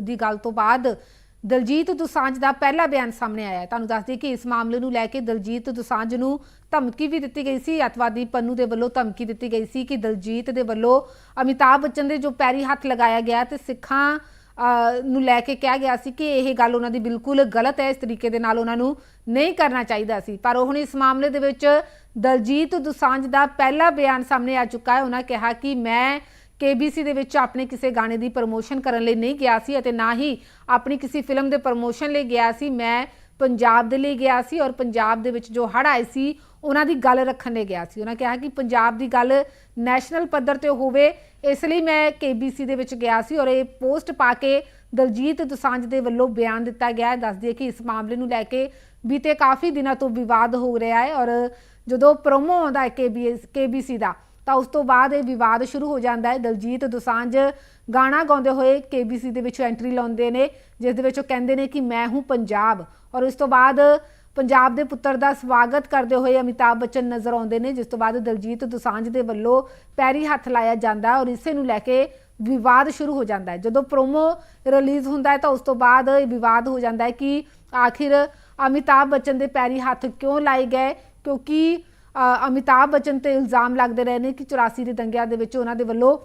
ਦੀ ਗੱਲ ਤੋਂ ਬਾਅਦ ਦਲਜੀਤ ਦੁਸਾਂਝ ਦਾ ਪਹਿਲਾ ਬਿਆਨ ਸਾਹਮਣੇ ਆਇਆ। ਹੈ ਤੁਹਾਨੂੰ ਦੱਸ ਦਈਏ ਕਿ ਇਸ ਮਾਮਲੇ ਨੂੰ ਲੈ ਕੇ ਦਲਜੀਤ ਦੁਸਾਂਝ ਨੂੰ ਧਮਕੀ ਵੀ ਦਿੱਤੀ ਗਈ ਸੀ। ਅਤਵਾਦੀ ਪੰਨੂ ਦੇ ਵੱਲੋਂ ਧਮਕੀ ਦਿੱਤੀ ਗਈ ਸੀ ਕਿ ਦਲਜੀਤ ਦੇ ਵੱਲੋਂ ਅਮਿਤਾਭ ਬੱਚਨ ਦੇ ਜੋ ਪੈਰੀ ਹੱਥ ਲਗਾਇਆ ਗਿਆ ਤੇ ਸਿੱਖਾਂ ਅ, ਨੂੰ ਲੈ ਕੇ ਕਿਹਾ ਗਿਆ ਸੀ ਕਿ ਇਹ ਗੱਲ ਉਹਨਾਂ ਦੀ ਬਿਲਕੁਲ ਗਲਤ ਹੈ। ਇਸ ਤਰੀਕੇ ਦੇ ਨਾਲ ਉਹਨਾਂ ਨੂੰ ਨਹੀਂ ਕਰਨਾ ਚਾਹੀਦਾ ਸੀ। ਪਰ ਹੁਣ ਇਸ ਮਾਮਲੇ ਦੇ ਵਿੱਚ ਦਲਜੀਤ ਦੁਸਾਂਝ ਦਾ ਪਹਿਲਾ ਬਿਆਨ ਸਾਹਮਣੇ ਆ ਚੁੱਕਾ ਹੈ। ਉਹਨਾਂ ਕਿਹਾ ਕਿ ਮੈਂ KBC ਦੇ ਵਿੱਚ ਆਪਣੇ ਕਿਸੇ ਗਾਣੇ ਦੀ ਪ੍ਰਮੋਸ਼ਨ ਕਰਨ ਲਈ ਨਹੀਂ ਗਿਆ ਸੀ ਅਤੇ ਨਾ ਹੀ ਆਪਣੀ ਕਿਸੇ ਫਿਲਮ ਦੇ ਪ੍ਰਮੋਸ਼ਨ ਲਈ ਗਿਆ ਸੀ। ਮੈਂ ਪੰਜਾਬ ਦੇ ਲਈ ਗਿਆ ਸੀ ਔਰ ਪੰਜਾਬ ਦੇ ਵਿੱਚ ਜੋ ਹੜ੍ਹ ਆਏ ਸੀ, ਉਹਨਾਂ ਦੀ ਗੱਲ ਰੱਖਣ ਲਈ ਗਿਆ ਸੀ। ਉਹਨਾਂ ਕਿਹਾ ਕਿ ਪੰਜਾਬ ਦੀ ਗੱਲ ਨੈਸ਼ਨਲ ਪੱਧਰ ਤੇ ਹੋਵੇ, ਇਸ ਲਈ ਮੈਂ KBC ਦੇ ਵਿੱਚ ਗਿਆ ਸੀ ਔਰ ਇਹ ਪੋਸਟ ਪਾ ਕੇ ਦਲਜੀਤ ਦੁਸਾਂਝ ਦੇ ਵੱਲੋਂ ਬਿਆਨ ਦਿੱਤਾ ਗਿਆ ਹੈ। ਦੱਸ ਦਈਏ ਕਿ ਇਸ ਮਾਮਲੇ ਨੂੰ ਲੈ ਕੇ ਬੀਤੇ ਕਾਫੀ ਦਿਨਾਂ ਤੋਂ ਵਿਵਾਦ ਹੋ ਰਿਹਾ ਹੈ ਔਰ ਜਦੋਂ ਪ੍ਰੋਮੋ ਆਉਂਦਾ ਹੈ KBS KBC ਦਾ ਤਾਂ ਉਸ ਤੋਂ ਬਾਅਦ ਇਹ ਵਿਵਾਦ ਸ਼ੁਰੂ ਹੋ ਜਾਂਦਾ ਹੈ। ਦਲਜੀਤ ਦੁਸਾਂਝ ਗਾਣਾ ਗਾਉਂਦੇ ਹੋਏ KBC ਦੇ ਵਿੱਚੋਂ ਐਂਟਰੀ ਲਾਉਂਦੇ ਨੇ, ਜਿਸ ਦੇ ਵਿੱਚ ਉਹ ਕਹਿੰਦੇ ਨੇ ਕਿ ਮੈਂ ਹੂੰ ਪੰਜਾਬ। ਔਰ ਉਸ ਤੋਂ ਬਾਅਦ ਪੰਜਾਬ ਦੇ ਪੁੱਤਰ ਦਾ ਸਵਾਗਤ ਕਰਦੇ ਹੋਏ ਅਮਿਤਾਭ ਬੱਚਨ ਨਜ਼ਰ ਆਉਂਦੇ ਨੇ, ਜਿਸ ਤੋਂ ਬਾਅਦ ਦਲਜੀਤ ਦੁਸਾਂਝ ਦੇ ਵੱਲੋਂ ਪੈਰੀ ਹੱਥ ਲਾਇਆ ਜਾਂਦਾ ਔਰ ਇਸੇ ਨੂੰ ਲੈ ਕੇ ਵਿਵਾਦ ਸ਼ੁਰੂ ਹੋ ਜਾਂਦਾ ਹੈ। ਜਦੋਂ ਪ੍ਰੋਮੋ ਰਿਲੀਜ਼ ਹੁੰਦਾ ਹੈ ਤਾਂ ਉਸ ਤੋਂ ਬਾਅਦ ਇਹ ਵਿਵਾਦ ਹੋ ਜਾਂਦਾ ਹੈ ਕਿ ਆਖਿਰ ਅਮਿਤਾਭ ਬੱਚਨ ਦੇ ਪੈਰੀ ਹੱਥ ਕਿਉਂ ਲਾਏ ਗਏ? ਕਿਉਂਕਿ ਅਮਿਤਾਭ ਬੱਚਨ ਤੇ ਇਲਜ਼ਾਮ ਲੱਗਦੇ ਰਹੇ ਨੇ ਕਿ 84 ਦੇ ਦੰਗਿਆਂ ਦੇ ਵਿੱਚ ਉਹਨਾਂ ਦੇ ਵੱਲੋਂ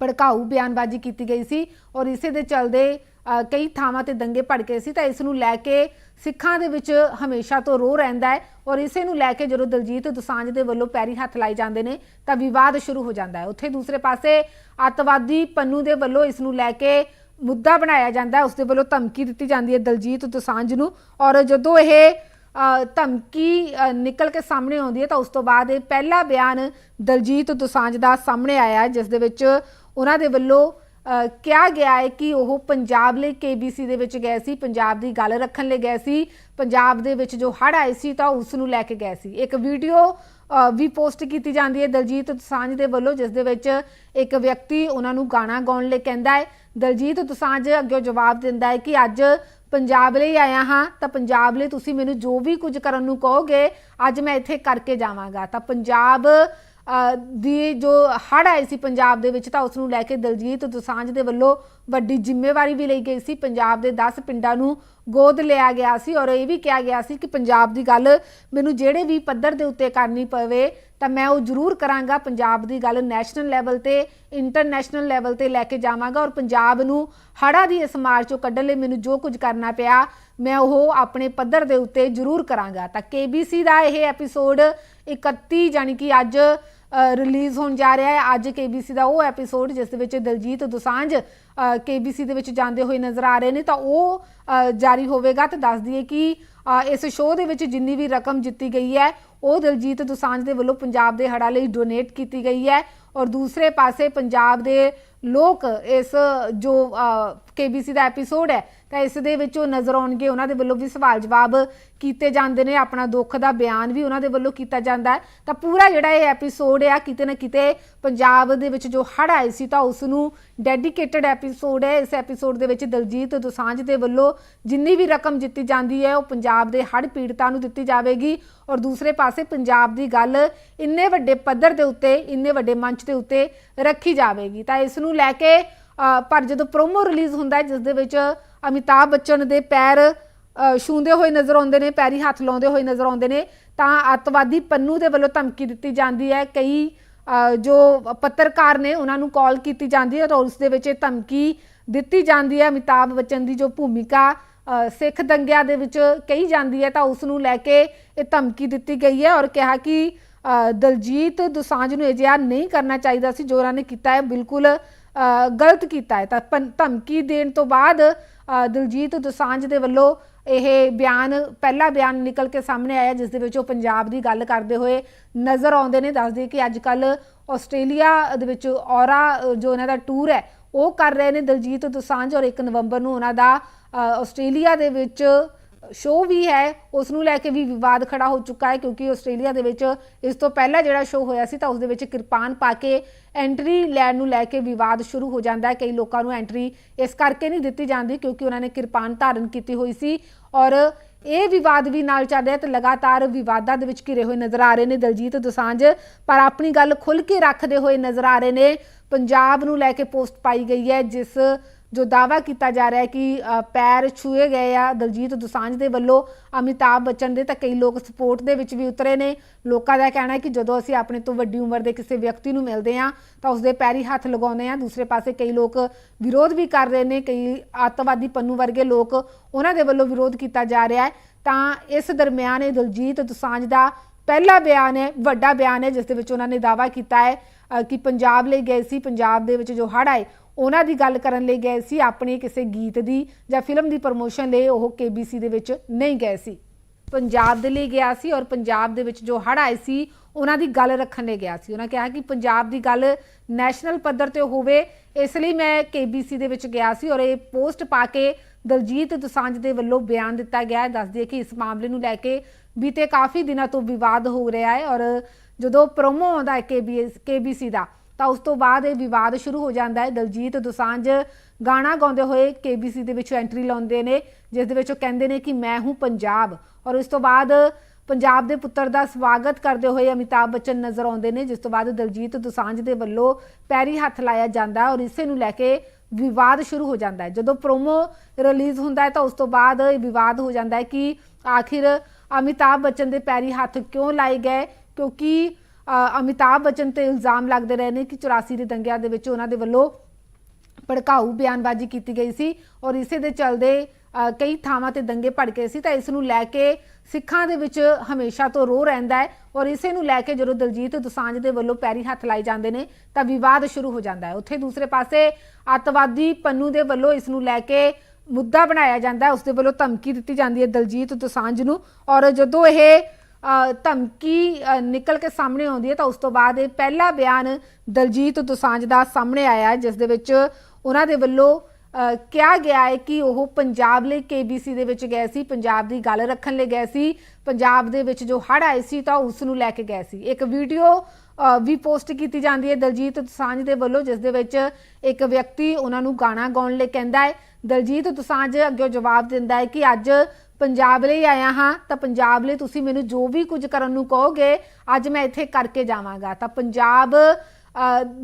ਭੜਕਾਊ ਬਿਆਨਬਾਜ਼ੀ ਕੀਤੀ ਗਈ ਸੀ ਔਰ ਇਸੇ ਦੇ ਚਲਦੇ ਕਈ ਥਾਵਾਂ ਤੇ ਦੰਗੇ ਭੜਕੇ ਸੀ ਤਾਂ ਇਸ ਨੂੰ ਲੈ ਕੇ ਸਿੱਖਾਂ ਦੇ ਵਿੱਚ ਹਮੇਸ਼ਾ ਤੋਂ ਰੋ ਰਹਿੰਦਾ ਹੈ ਔਰ ਇਸੇ ਨੂੰ ਲੈ ਕੇ ਜਦੋਂ ਦਲਜੀਤ ਦੁਸਾਂਝ ਦੇ ਵੱਲੋਂ ਪੈਰੀ ਹੱਥ ਲਾਏ ਜਾਂਦੇ ਨੇ ਤਾਂ ਵਿਵਾਦ ਸ਼ੁਰੂ ਹੋ ਜਾਂਦਾ ਹੈ। ਉੱਥੇ ਦੂਸਰੇ ਪਾਸੇ ਅੱਤਵਾਦੀ ਪੰਨੂ ਦੇ ਵੱਲੋਂ ਇਸ ਨੂੰ ਲੈ ਕੇ ਮੁੱਦਾ ਬਣਾਇਆ ਜਾਂਦਾ ਹੈ। ਉਸ ਦੇ ਵੱਲੋਂ ਧਮਕੀ ਦਿੱਤੀ ਜਾਂਦੀ ਹੈ ਦਲਜੀਤ ਦੁਸਾਂਝ ਨੂੰ ਔਰ ਜਦੋਂ ਇਹ ਧਮਕੀ ਨਿਕਲ ਕੇ ਸਾਹਮਣੇ ਆਉਂਦੀ ਹੈ ਤਾਂ ਉਸ ਤੋਂ ਬਾਅਦ ਇਹ ਪਹਿਲਾ ਬਿਆਨ ਦਲਜੀਤ ਦੁਸਾਂਝ ਦਾ ਸਾਹਮਣੇ ਆਇਆ ਜਿਸ ਦੇ ਵਿੱਚ ਉਹਨਾਂ ਦੇ ਵੱਲੋਂ ਕਿਹਾ ਗਿਆ ਹੈ ਕਿ ਉਹ ਪੰਜਾਬ ਲਈ KBC ਦੇ ਵਿੱਚ ਗਏ ਸੀ, ਪੰਜਾਬ ਦੀ ਗੱਲ ਰੱਖਣ ਲਈ ਗਏ ਸੀ, ਪੰਜਾਬ ਦੇ ਵਿੱਚ ਜੋ ਹੜ੍ਹ ਆਏ ਸੀ ਤਾਂ ਉਸ ਨੂੰ ਲੈ ਕੇ ਗਏ ਸੀ। ਇੱਕ ਵੀਡੀਓ ਵੀ ਪੋਸਟ ਕੀਤੀ ਜਾਂਦੀ ਹੈ ਦਲਜੀਤ ਦੁਸਾਂਝ ਦੇ ਵੱਲੋਂ, ਜਿਸ ਦੇ ਵਿੱਚ ਇੱਕ ਵਿਅਕਤੀ ਉਹਨਾਂ ਨੂੰ ਗਾਣਾ ਗਾਉਣ ਲਈ ਕਹਿੰਦਾ ਹੈ। ਦਲਜੀਤ ਦੁਸਾਂਝ ਅੱਗੇ ਜਵਾਬ ਦਿੰਦਾ ਹੈ ਕਿ ਅੱਜ ਪੰਜਾਬ ਲਈ ਆਇਆ ਹਾਂ ਤਾਂ ਪੰਜਾਬ ਲਈ ਤੁਸੀਂ ਮੈਨੂੰ ਜੋ ਵੀ ਕੁਝ ਕਰਨ ਨੂੰ ਕਹੋਗੇ ਅੱਜ ਮੈਂ ਇੱਥੇ ਕਰਕੇ ਜਾਵਾਂਗਾ। ਤਾਂ ਪੰਜਾਬ ਅ, ਦੀ ਜੋ ਹੜ੍ਹ ਆਈ ਸੀ ਪੰਜਾਬ ਦੇ ਵਿੱਚ ਤਾਂ ਉਸ ਨੂੰ ਲੈ ਕੇ ਦਲਜੀਤ ਦੋਸਾਂਝ ਦੇ ਵੱਲੋਂ ਵੱਡੀ ਜ਼ਿੰਮੇਵਾਰੀ ਵੀ ਲਈ ਗਈ ਸੀ। ਪੰਜਾਬ ਦੇ 10 ਪਿੰਡਾਂ ਨੂੰ ਗੋਦ ਲਿਆ ਗਿਆ ਸੀ ਔਰ ਇਹ ਵੀ ਕਿਹਾ ਗਿਆ ਸੀ ਕਿ ਪੰਜਾਬ ਦੀ ਗੱਲ ਮੈਨੂੰ ਜਿਹੜੇ ਵੀ ਪੱਧਰ ਦੇ ਉੱਤੇ ਕਰਨੀ ਪਵੇ ਤਾਂ ਮੈਂ ਉਹ ਜ਼ਰੂਰ ਕਰਾਂਗਾ। ਪੰਜਾਬ ਦੀ ਗੱਲ ਨੈਸ਼ਨਲ ਲੈਵਲ ਤੇ, ਇੰਟਰਨੈਸ਼ਨਲ ਲੈਵਲ ਤੇ ਲੈ ਕੇ ਜਾਵਾਂਗਾ ਔਰ ਪੰਜਾਬ ਨੂੰ ਹੜ੍ਹਾਂ ਦੀ ਇਸ ਮਾਰ ਚੋਂ ਕੱਢਣ ਲਈ ਮੈਨੂੰ ਜੋ ਕੁਝ ਕਰਨਾ ਪਿਆ, ਮੈਂ ਉਹ ਆਪਣੇ ਪੱਧਰ ਦੇ ਉੱਤੇ ਜ਼ਰੂਰ ਕਰਾਂਗਾ। ਤਾਂ KBC ਦਾ ਇਹ ਐਪੀਸੋਡ 31 ਜਾਨੀ ਕਿ ਅੱਜ ਰਿਲੀਜ਼ ਹੋਣ ਜਾ ਰਿਹਾ ਹੈ। ਅੱਜ KBC ਦਾ ਉਹ ਐਪੀਸੋਡ ਜਿਸ ਦੇ ਵਿੱਚ ਦਲਜੀਤ ਦੁਸਾਂਝ KBC ਦੇ ਵਿੱਚ ਜਾਂਦੇ ਹੋਏ ਨਜ਼ਰ ਆ ਰਹੇ ਨੇ, ਤਾਂ ਉਹ ਜਾਰੀ ਹੋਵੇਗਾ। ਤੇ ਦੱਸ ਦਈਏ ਕਿ ਇਸ ਸ਼ੋਅ ਦੇ ਵਿੱਚ ਜਿੰਨੀ ਵੀ ਰਕਮ ਜਿੱਤੀ ਗਈ ਹੈ, ਉਹ ਦਲਜੀਤ ਦੁਸਾਂਝ ਦੇ ਵੱਲੋਂ ਪੰਜਾਬ ਦੇ ਹੜ੍ਹਾਂ ਲਈ ਡੋਨੇਟ ਕੀਤੀ ਗਈ ਹੈ। ਔਰ ਦੂਸਰੇ ਪਾਸੇ ਪੰਜਾਬ ਦੇ ਲੋਕ ਇਸ, ਜੋ KBC ਦਾ ਐਪੀਸੋਡ ਹੈ, ਤਾਂ ਇਸ ਦੇ ਵਿੱਚ ਉਹ ਨਜ਼ਰ ਆਉਣਗੇ, ਉਹਨਾਂ ਦੇ ਵੱਲੋਂ ਵੀ ਸਵਾਲ ਜਵਾਬ ਕੀਤੇ ਜਾਂਦੇ ਨੇ, ਆਪਣਾ ਦੁੱਖ ਦਾ ਬਿਆਨ ਵੀ ਉਹਨਾਂ ਦੇ ਵੱਲੋਂ ਕੀਤਾ ਜਾਂਦਾ ਹੈ। ਤਾਂ ਪੂਰਾ ਜਿਹੜਾ ਇਹ ਐਪੀਸੋਡ ਆ ਕਿਤੇ ਨਾ ਕਿਤੇ ਪੰਜਾਬ ਦੇ ਵਿੱਚ ਜੋ ਹੜ੍ਹ ਆਏ ਸੀ, ਤਾਂ ਉਸ ਨੂੰ ਡੈਡੀਕੇਟਡ ਐਪੀਸੋਡ ਹੈ। ਇਸ ਐਪੀਸੋਡ ਦੇ ਵਿੱਚ ਦਲਜੀਤ ਦੋਸਾਂਝ ਦੇ ਵੱਲੋਂ ਜਿੰਨੀ ਵੀ ਰਕਮ ਜਿੱਤੀ ਜਾਂਦੀ ਹੈ, ਉਹ ਪੰਜਾਬ ਦੇ ਹੜ੍ਹ ਪੀੜਤਾਂ ਨੂੰ ਦਿੱਤੀ ਜਾਵੇਗੀ। ਔਰ ਦੂਸਰੇ ਪਾਸੇ ਪੰਜਾਬ ਦੀ ਗੱਲ ਇੰਨੇ ਵੱਡੇ ਪੱਧਰ ਦੇ ਉੱਤੇ, ਇੰਨੇ ਵੱਡੇ ਮੰਚ ਦੇ ਉੱਤੇ ਰੱਖੀ ਜਾਵੇਗੀ। ਤਾਂ ਇਸ ਨੂੰ ਲੈ ਕੇ ਪਰ ਜਦੋਂ ਪ੍ਰੋਮੋ ਰਿਲੀਜ਼ ਹੁੰਦਾ ਹੈ ਜਿਸ ਦੇ ਵਿੱਚ ਅਮਿਤਾਭ ਬੱਚਨ ਦੇ ਪੈਰ ਅ, ਛੂੰਹਦੇ ਹੋਏ ਨਜ਼ਰ ਆਉਂਦੇ ਨੇ ਪੈਰੀ ਹੱਥ ਲਾਉਂਦੇ ਹੋਏ ਨਜ਼ਰ ਆਉਂਦੇ ਨੇ ਤਾਂ ਅੱਤਵਾਦੀ ਪੰਨੂ ਦੇ ਵੱਲੋਂ ਧਮਕੀ ਦਿੱਤੀ ਜਾਂਦੀ ਹੈ। ਕਈ ਜੋ ਪੱਤਰਕਾਰ ਨੇ ਉਹਨਾਂ ਨੂੰ ਕਾਲ ਕੀਤੀ ਜਾਂਦੀ ਹੈ ਤਾਂ ਉਸ ਦੇ ਵਿੱਚ ਇਹ ਧਮਕੀ ਦਿੱਤੀ ਜਾਂਦੀ ਹੈ। ਅਮਿਤਾਭ ਬੱਚਨ ਦੀ ਜੋ ਭੂਮਿਕਾ ਸਿੱਖ ਦੰਗਿਆਂ ਦੇ ਵਿੱਚ ਕਹੀ ਜਾਂਦੀ ਹੈ ਤਾਂ ਉਸ ਨੂੰ ਲੈ ਕੇ ਇਹ ਧਮਕੀ ਦਿੱਤੀ ਗਈ ਹੈ ਔਰ ਕਿਹਾ ਕਿ ਦਲਜੀਤ ਦੁਸਾਂਝ ਨੂੰ ਅਜਿਹਾ ਨਹੀਂ ਕਰਨਾ ਚਾਹੀਦਾ ਸੀ ਜੋ ਉਹਨਾਂ ਨੇ ਕੀਤਾ ਹੈ। ਬਿਲਕੁਲ ਗਲਤ ਕੀਤਾ ਹੈ। ਤਾਂ ਪੰ- ਧਮਕੀ ਦੇਣ ਤੋਂ ਬਾਅਦ ਦਿਲਜੀਤ ਦੋਸਾਂਝ ਦੇ ਵੱਲੋਂ ਇਹ ਬਿਆਨ, ਪਹਿਲਾ ਬਿਆਨ ਨਿਕਲ ਕੇ ਸਾਹਮਣੇ ਆਇਆ, ਜਿਸ ਦੇ ਵਿੱਚ ਉਹ ਪੰਜਾਬ ਦੀ ਗੱਲ ਕਰਦੇ ਹੋਏ ਨਜ਼ਰ ਆਉਂਦੇ ਨੇ। ਦੱਸਦੇ ਕਿ ਅੱਜ ਕੱਲ ਆਸਟ੍ਰੇਲੀਆ ਦੇ ਵਿੱਚ ਔਰਾ ਜੋ ਇਹਨਾਂ ਦਾ ਟੂਰ ਹੈ, ਉਹ ਕਰ ਰਹੇ ਨੇ ਦਿਲਜੀਤ ਦੋਸਾਂਝ ਔਰ 1 ਨਵੰਬਰ ਨੂੰ ਉਹਨਾਂ ਦਾ ਆਸਟ੍ਰੇਲੀਆ ਦੇ ਵਿੱਚ ਸ਼ੋਅ ਵੀ ਹੈ ਉਸ ਨੂੰ ਲੈ ਕੇ ਵੀ ਵਿਵਾਦ ਖੜਾ ਹੋ ਚੁੱਕਾ ਹੈ ਕਿਉਂਕਿ ਆਸਟ੍ਰੇਲੀਆ ਦੇ ਵਿੱਚ ਇਸ ਤੋਂ ਪਹਿਲਾਂ ਜਿਹੜਾ ਸ਼ੋਅ ਹੋਇਆ ਸੀ ਤਾਂ ਉਸ ਦੇ ਵਿੱਚ ਕਿਰਪਾਨ ਪਾ ਕੇ ਐਂਟਰੀ ਲੈਣ ਨੂੰ ਲੈ ਕੇ ਵਿਵਾਦ ਸ਼ੁਰੂ ਹੋ ਜਾਂਦਾ ਹੈ। ਕਈ ਲੋਕਾਂ ਨੂੰ ਐਂਟਰੀ ਇਸ ਕਰਕੇ ਨਹੀਂ ਦਿੱਤੀ ਜਾਂਦੀ ਕਿਉਂਕਿ ਉਹਨਾਂ ਨੇ ਕਿਰਪਾਨ ਧਾਰਨ ਕੀਤੀ ਹੋਈ ਸੀ ਔਰ ਇਹ ਵਿਵਾਦ ਵੀ ਨਾਲ ਚੱਲ ਰਿਹਾ ਤੇ ਲਗਾਤਾਰ ਵਿਵਾਦਾਂ ਦੇ ਵਿੱਚ ਘਿਰੇ ਹੋਏ ਨਜ਼ਰ ਆ ਰਹੇ ਨੇ ਦਲਜੀਤ ਦੋਸਾਂਝ। ਪਰ ਆਪਣੀ ਗੱਲ ਖੁੱਲ੍ਹ ਕੇ ਰੱਖਦੇ ਹੋਏ ਨਜ਼ਰ ਆ ਰਹੇ ਨੇ। ਪੰਜਾਬ ਨੂੰ ਲੈ ਕੇ ਪੋਸਟ ਪਾਈ ਗਈ ਹੈ, ਜਿਸ ਜੋ ਦਾਵਾ ਕੀਤਾ ਜਾ ਰਿਹਾ ਹੈ ਕਿ ਪੈਰ ਛੂਏ ਗਏ ਆ ਦਲਜੀਤ ਦੁਸਾਂਝ ਦੇ ਵੱਲੋਂ, ਅਮਿਤਾਭ ਬੱਚਨ ਦੇ ਤਾਂ ਕਈ ਲੋਕ ਸਪੋਰਟ ਦੇ ਵਿੱਚ ਵੀ ਉਤਰੇ ਨੇ। ਲੋਕਾਂ ਦਾ ਕਹਿਣਾ ਹੈ ਕਿ ਜਦੋਂ ਅਸੀਂ ਆਪਣੇ ਤੋਂ ਵੱਡੀ ਉਮਰ ਦੇ ਕਿਸੇ ਵਿਅਕਤੀ ਨੂੰ ਮਿਲਦੇ ਹਾਂ, ਤਾਂ ਉਸਦੇ ਪੈਰੀ ਹੱਥ ਲਗਾਉਂਦੇ ਹਾਂ। ਦੂਸਰੇ ਪਾਸੇ ਕਈ ਲੋਕ ਵਿਰੋਧ ਵੀ ਕਰ ਰਹੇ ਨੇ, ਕਈ ਅੱਤਵਾਦੀ ਪੰਨੂ ਵਰਗੇ ਲੋਕ ਉਹਨਾਂ ਦੇ ਵੱਲੋਂ ਵਿਰੋਧ ਕੀਤਾ ਜਾ ਰਿਹਾ ਹੈ। ਤਾਂ ਇਸ ਦਰਮਿਆਨ ਇਹ ਦਲਜੀਤ ਦੁਸਾਂਝ ਦਾ ਪਹਿਲਾ ਬਿਆਨ ਹੈ, ਵੱਡਾ ਬਿਆਨ ਹੈ, ਜਿਸ ਦੇ ਵਿੱਚ ਉਹਨਾਂ ਨੇ ਦਾਵਾ ਕੀਤਾ ਹੈ ਕਿ ਪੰਜਾਬ ਲਈ ਗਏ ਸੀ। ਪੰਜਾਬ ਦੇ ਵਿੱਚ ਜੋ ਹੜ੍ਹ ਆਏ ਉਹਨਾਂ ਦੀ ਗੱਲ ਕਰਨ ਲਈ ਗਏ ਸੀ, ਆਪਣੇ ਕਿਸੇ ਗੀਤ ਦੀ ਜਾਂ ਫਿਲਮ ਦੀ ਪ੍ਰਮੋਸ਼ਨ ਲਈ ਉਹ ਕੇਬੀਸੀ ਦੇ ਵਿੱਚ ਨਹੀਂ ਗਏ ਸੀ। ਪੰਜਾਬ ਦੇ ਲਈ ਗਿਆ ਸੀ ਔਰ ਪੰਜਾਬ ਦੇ ਵਿੱਚ ਜੋ ਹੜ੍ਹ ਆਏ ਸੀ, ਉਹਨਾਂ ਦੀ ਗੱਲ ਰੱਖਣ ਲਈ ਗਿਆ ਸੀ। ਉਹਨਾਂ ਕਿਹਾ ਕਿ ਪੰਜਾਬ ਦੀ ਗੱਲ ਨੈਸ਼ਨਲ ਪੱਧਰ ਤੇ ਹੋਵੇ, ਇਸ ਲਈ ਮੈਂ ਕੇਬੀਸੀ ਦੇ ਵਿੱਚ ਗਿਆ ਸੀ ਔਰ ਇਹ ਪੋਸਟ ਪਾ ਕੇ ਦਲਜੀਤ ਦੁਸਾਂਝ ਦੇ ਵੱਲੋਂ ਬਿਆਨ ਦਿੱਤਾ ਗਿਆ ਹੈ। ਦੱਸਦੀ ਦਈਏ ਕਿ ਇਸ ਮਾਮਲੇ ਨੂੰ ਲੈ ਕੇ ਬੀਤੇ ਕਾਫੀ ਦਿਨਾਂ ਤੋਂ ਵਿਵਾਦ ਹੋ ਰਿਹਾ ਹੈ ਔਰ ਜਦੋਂ ਪ੍ਰੋਮੋ ਆਉਂਦਾ ਹੈ ਕੇਬੀਸੀ ਦਾ ਤਾਂ ਉਸ ਤੋਂ ਬਾਅਦ ਇਹ ਵਿਵਾਦ ਸ਼ੁਰੂ ਹੋ ਜਾਂਦਾ ਹੈ। ਦਲਜੀਤ ਦੋਸਾਂਝ ਗਾਣਾ ਗਾਉਂਦੇ ਹੋਏ ਕੇਬੀਸੀ ਦੇ ਵਿੱਚ ਐਂਟਰੀ ਲਾਉਂਦੇ ਨੇ, ਜਿਸ ਦੇ ਵਿੱਚ ਉਹ ਕਹਿੰਦੇ ਨੇ ਕਿ ਮੈਂ ਹੂੰ ਪੰਜਾਬ। ਔਰ ਉਸ ਤੋਂ ਬਾਅਦ ਪੰਜਾਬ ਦੇ ਪੁੱਤਰ ਦਾ ਸਵਾਗਤ ਕਰਦੇ ਹੋਏ ਅਮਿਤਾਭ ਬੱਚਨ ਨਜ਼ਰ ਆਉਂਦੇ ਨੇ, ਜਿਸ ਤੋਂ ਬਾਅਦ ਦਲਜੀਤ ਦੋਸਾਂਝ ਦੇ ਵੱਲੋਂ ਪੈਰੀ ਹੱਥ ਲਾਇਆ ਜਾਂਦਾ ਔਰ ਇਸੇ ਨੂੰ ਲੈ ਕੇ ਵਿਵਾਦ ਸ਼ੁਰੂ ਹੋ ਜਾਂਦਾ ਹੈ। ਜਦੋਂ ਪ੍ਰੋਮੋ ਰਿਲੀਜ਼ ਹੁੰਦਾ ਹੈ ਤਾਂ ਉਸ ਤੋਂ ਬਾਅਦ ਇਹ ਵਿਵਾਦ ਹੋ ਜਾਂਦਾ ਹੈ ਕਿ ਆਖਿਰ ਅਮਿਤਾਭ ਬੱਚਨ ਦੇ ਪੈਰੀ ਹੱਥ ਕਿਉਂ ਲਾਏ ਗਏ? ਕਿਉਂਕਿ ਅਮਿਤਾਭ ਬੱਚਨ ਤੇ ਇਲਜ਼ਾਮ ਲੱਗਦੇ ਰਹੇ ਨੇ ਕਿ 84 ਦੇ ਦੰਗਿਆਂ ਦੇ ਵਿੱਚ ਉਹਨਾਂ ਦੇ ਵੱਲੋਂ ਭੜਕਾਊ ਬਿਆਨਬਾਜ਼ੀ ਕੀਤੀ ਗਈ ਸੀ ਔਰ ਇਸੇ ਦੇ ਚਲਦੇ ਕਈ ਥਾਵਾਂ ਤੇ ਦੰਗੇ ਭੜਕੇ ਸੀ ਤਾਂ ਇਸ ਨੂੰ ਲੈ ਕੇ ਸਿੱਖਾਂ ਦੇ ਵਿੱਚ ਹਮੇਸ਼ਾ ਤੋਂ ਰੋਹ ਰਹਿੰਦਾ ਹੈ ਔਰ ਇਸੇ ਨੂੰ ਲੈ ਕੇ ਜਦੋਂ ਦਲਜੀਤ ਦੋਸਾਂਝ ਦੇ ਵੱਲੋਂ ਪੈਰੀ ਹੱਥ ਲਾਏ ਜਾਂਦੇ ਨੇ ਤਾਂ ਵਿਵਾਦ ਸ਼ੁਰੂ ਹੋ ਜਾਂਦਾ ਹੈ। ਉੱਥੇ ਦੂਸਰੇ ਪਾਸੇ ਅੱਤਵਾਦੀ ਪੰਨੂ ਦੇ ਵੱਲੋਂ ਇਸ ਨੂੰ ਲੈ ਕੇ ਮੁੱਦਾ ਬਣਾਇਆ ਜਾਂਦਾ ਹੈ। ਉਸ ਦੇ ਵੱਲੋਂ ਧਮਕੀ ਦਿੱਤੀ ਜਾਂਦੀ ਹੈ ਦਲਜੀਤ ਦੋਸਾਂਝ ਨੂੰ ਔਰ ਜਦੋਂ ਇਹ ਧਮਕੀ ਨਿਕਲ ਕੇ ਸਾਹਮਣੇ ਆਉਂਦੀ ਹੈ ਤਾਂ ਉਸ ਤੋਂ ਬਾਅਦ ਇਹ ਪਹਿਲਾ ਬਿਆਨ ਦਲਜੀਤ ਦੋਸਾਂਝ ਦਾ ਸਾਹਮਣੇ ਆਇਆ ਜਿਸ ਦੇ ਵਿੱਚ ਉਹਨਾਂ ਦੇ ਵੱਲੋਂ ਕਿਹਾ ਗਿਆ ਹੈ ਕਿ ਉਹ ਪੰਜਾਬ ਲਈ ਕੇਬੀਸੀ ਦੇ ਵਿੱਚ ਗਏ ਸੀ, ਪੰਜਾਬ ਦੀ ਗੱਲ ਰੱਖਣ ਲਈ ਗਏ ਸੀ, ਪੰਜਾਬ ਦੇ ਵਿੱਚ ਜੋ ਹੜ੍ਹ ਆਏ ਸੀ ਤਾਂ ਉਸ ਨੂੰ ਲੈ ਕੇ ਗਏ ਸੀ। ਇੱਕ ਵੀਡੀਓ ਵੀ ਪੋਸਟ ਕੀਤੀ ਜਾਂਦੀ ਹੈ ਦਲਜੀਤ ਦੋਸਾਂਝ ਦੇ ਵੱਲੋਂ, ਜਿਸ ਦੇ ਵਿੱਚ ਇੱਕ ਵਿਅਕਤੀ ਉਹਨਾਂ ਨੂੰ ਗਾਣਾ ਗਾਉਣ ਲਈ ਕਹਿੰਦਾ ਹੈ। ਦਲਜੀਤ ਦੋਸਾਂਝ ਅੱਗੇ ਜਵਾਬ ਦਿੰਦਾ ਹੈ ਕਿ ਅੱਜ ਪੰਜਾਬ ਲਈ ਆਇਆ ਹਾਂ, ਤਾਂ ਪੰਜਾਬ ਲਈ ਤੁਸੀਂ ਮੈਨੂੰ ਜੋ ਵੀ ਕੁਝ ਕਰਨ ਨੂੰ ਕਹੋਗੇ, ਅੱਜ ਮੈਂ ਇੱਥੇ ਕਰਕੇ ਜਾਵਾਂਗਾ। ਤਾਂ ਪੰਜਾਬ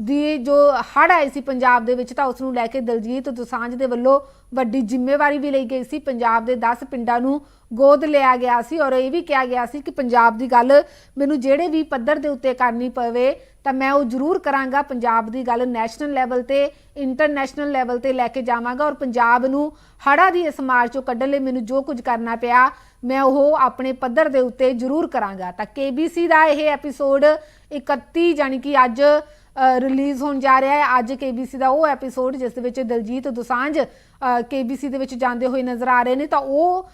ਦੀ ਜੋ ਹੜ੍ਹ ਆਏ ਸੀ ਪੰਜਾਬ ਦੇ ਵਿੱਚ, ਤਾਂ ਉਸ ਨੂੰ ਲੈ ਕੇ ਦਲਜੀਤ ਦੋਸਾਂਝ ਦੇ ਵੱਲੋਂ ਵੱਡੀ ਜ਼ਿੰਮੇਵਾਰੀ ਵੀ ਲਈ ਗਈ ਸੀ। ਪੰਜਾਬ ਦੇ 10 ਪਿੰਡਾਂ ਨੂੰ ਗੋਦ ਲਿਆ ਗਿਆ ਸੀ ਔਰ ਇਹ ਵੀ ਕਿਹਾ ਗਿਆ ਸੀ ਕਿ ਪੰਜਾਬ ਦੀ ਗੱਲ ਮੈਨੂੰ ਜਿਹੜੇ ਵੀ ਪੱਧਰ ਦੇ ਉੱਤੇ ਕਰਨੀ ਪਵੇ ਤਾਂ ਮੈਂ ਉਹ ਜ਼ਰੂਰ ਕਰਾਂਗਾ ਪੰਜਾਬ ਦੀ ਗੱਲ ਨੈਸ਼ਨਲ ਲੈਵਲ ਤੇ ਇੰਟਰਨੈਸ਼ਨਲ ਲੈਵਲ ਤੇ ਲੈ ਕੇ ਜਾਵਾਂਗਾ ਔਰ ਪੰਜਾਬ ਨੂੰ ਹੜ੍ਹਾਂ ਦੀ ਇਸ ਮਾਰ ਚੋਂ ਕੱਢਣ ਲਈ ਮੈਨੂੰ ਜੋ ਕੁਝ ਕਰਨਾ ਪਿਆ, ਮੈਂ ਉਹ ਆਪਣੇ ਪੱਧਰ ਦੇ ਉੱਤੇ ਜ਼ਰੂਰ ਕਰਾਂਗਾ। ਤਾਂ KBC ਦਾ ਇਹ ਐਪੀਸੋਡ 31 ਜਾਨੀ ਕਿ ਅੱਜ ਰਿਲੀਜ਼ ਹੋਣ ਜਾ ਰਿਹਾ ਹੈ। ਅੱਜ KBC ਦਾ ਉਹ ਐਪੀਸੋਡ ਜਿਸ ਦੇ ਵਿੱਚ ਦਲਜੀਤ ਦੋਸਾਂਝ KBC ਦੇ ਵਿੱਚ ਜਾਂਦੇ ਹੋਏ ਨਜ਼ਰ ਆ ਰਹੇ ਨੇ, ਤਾਂ ਉਹ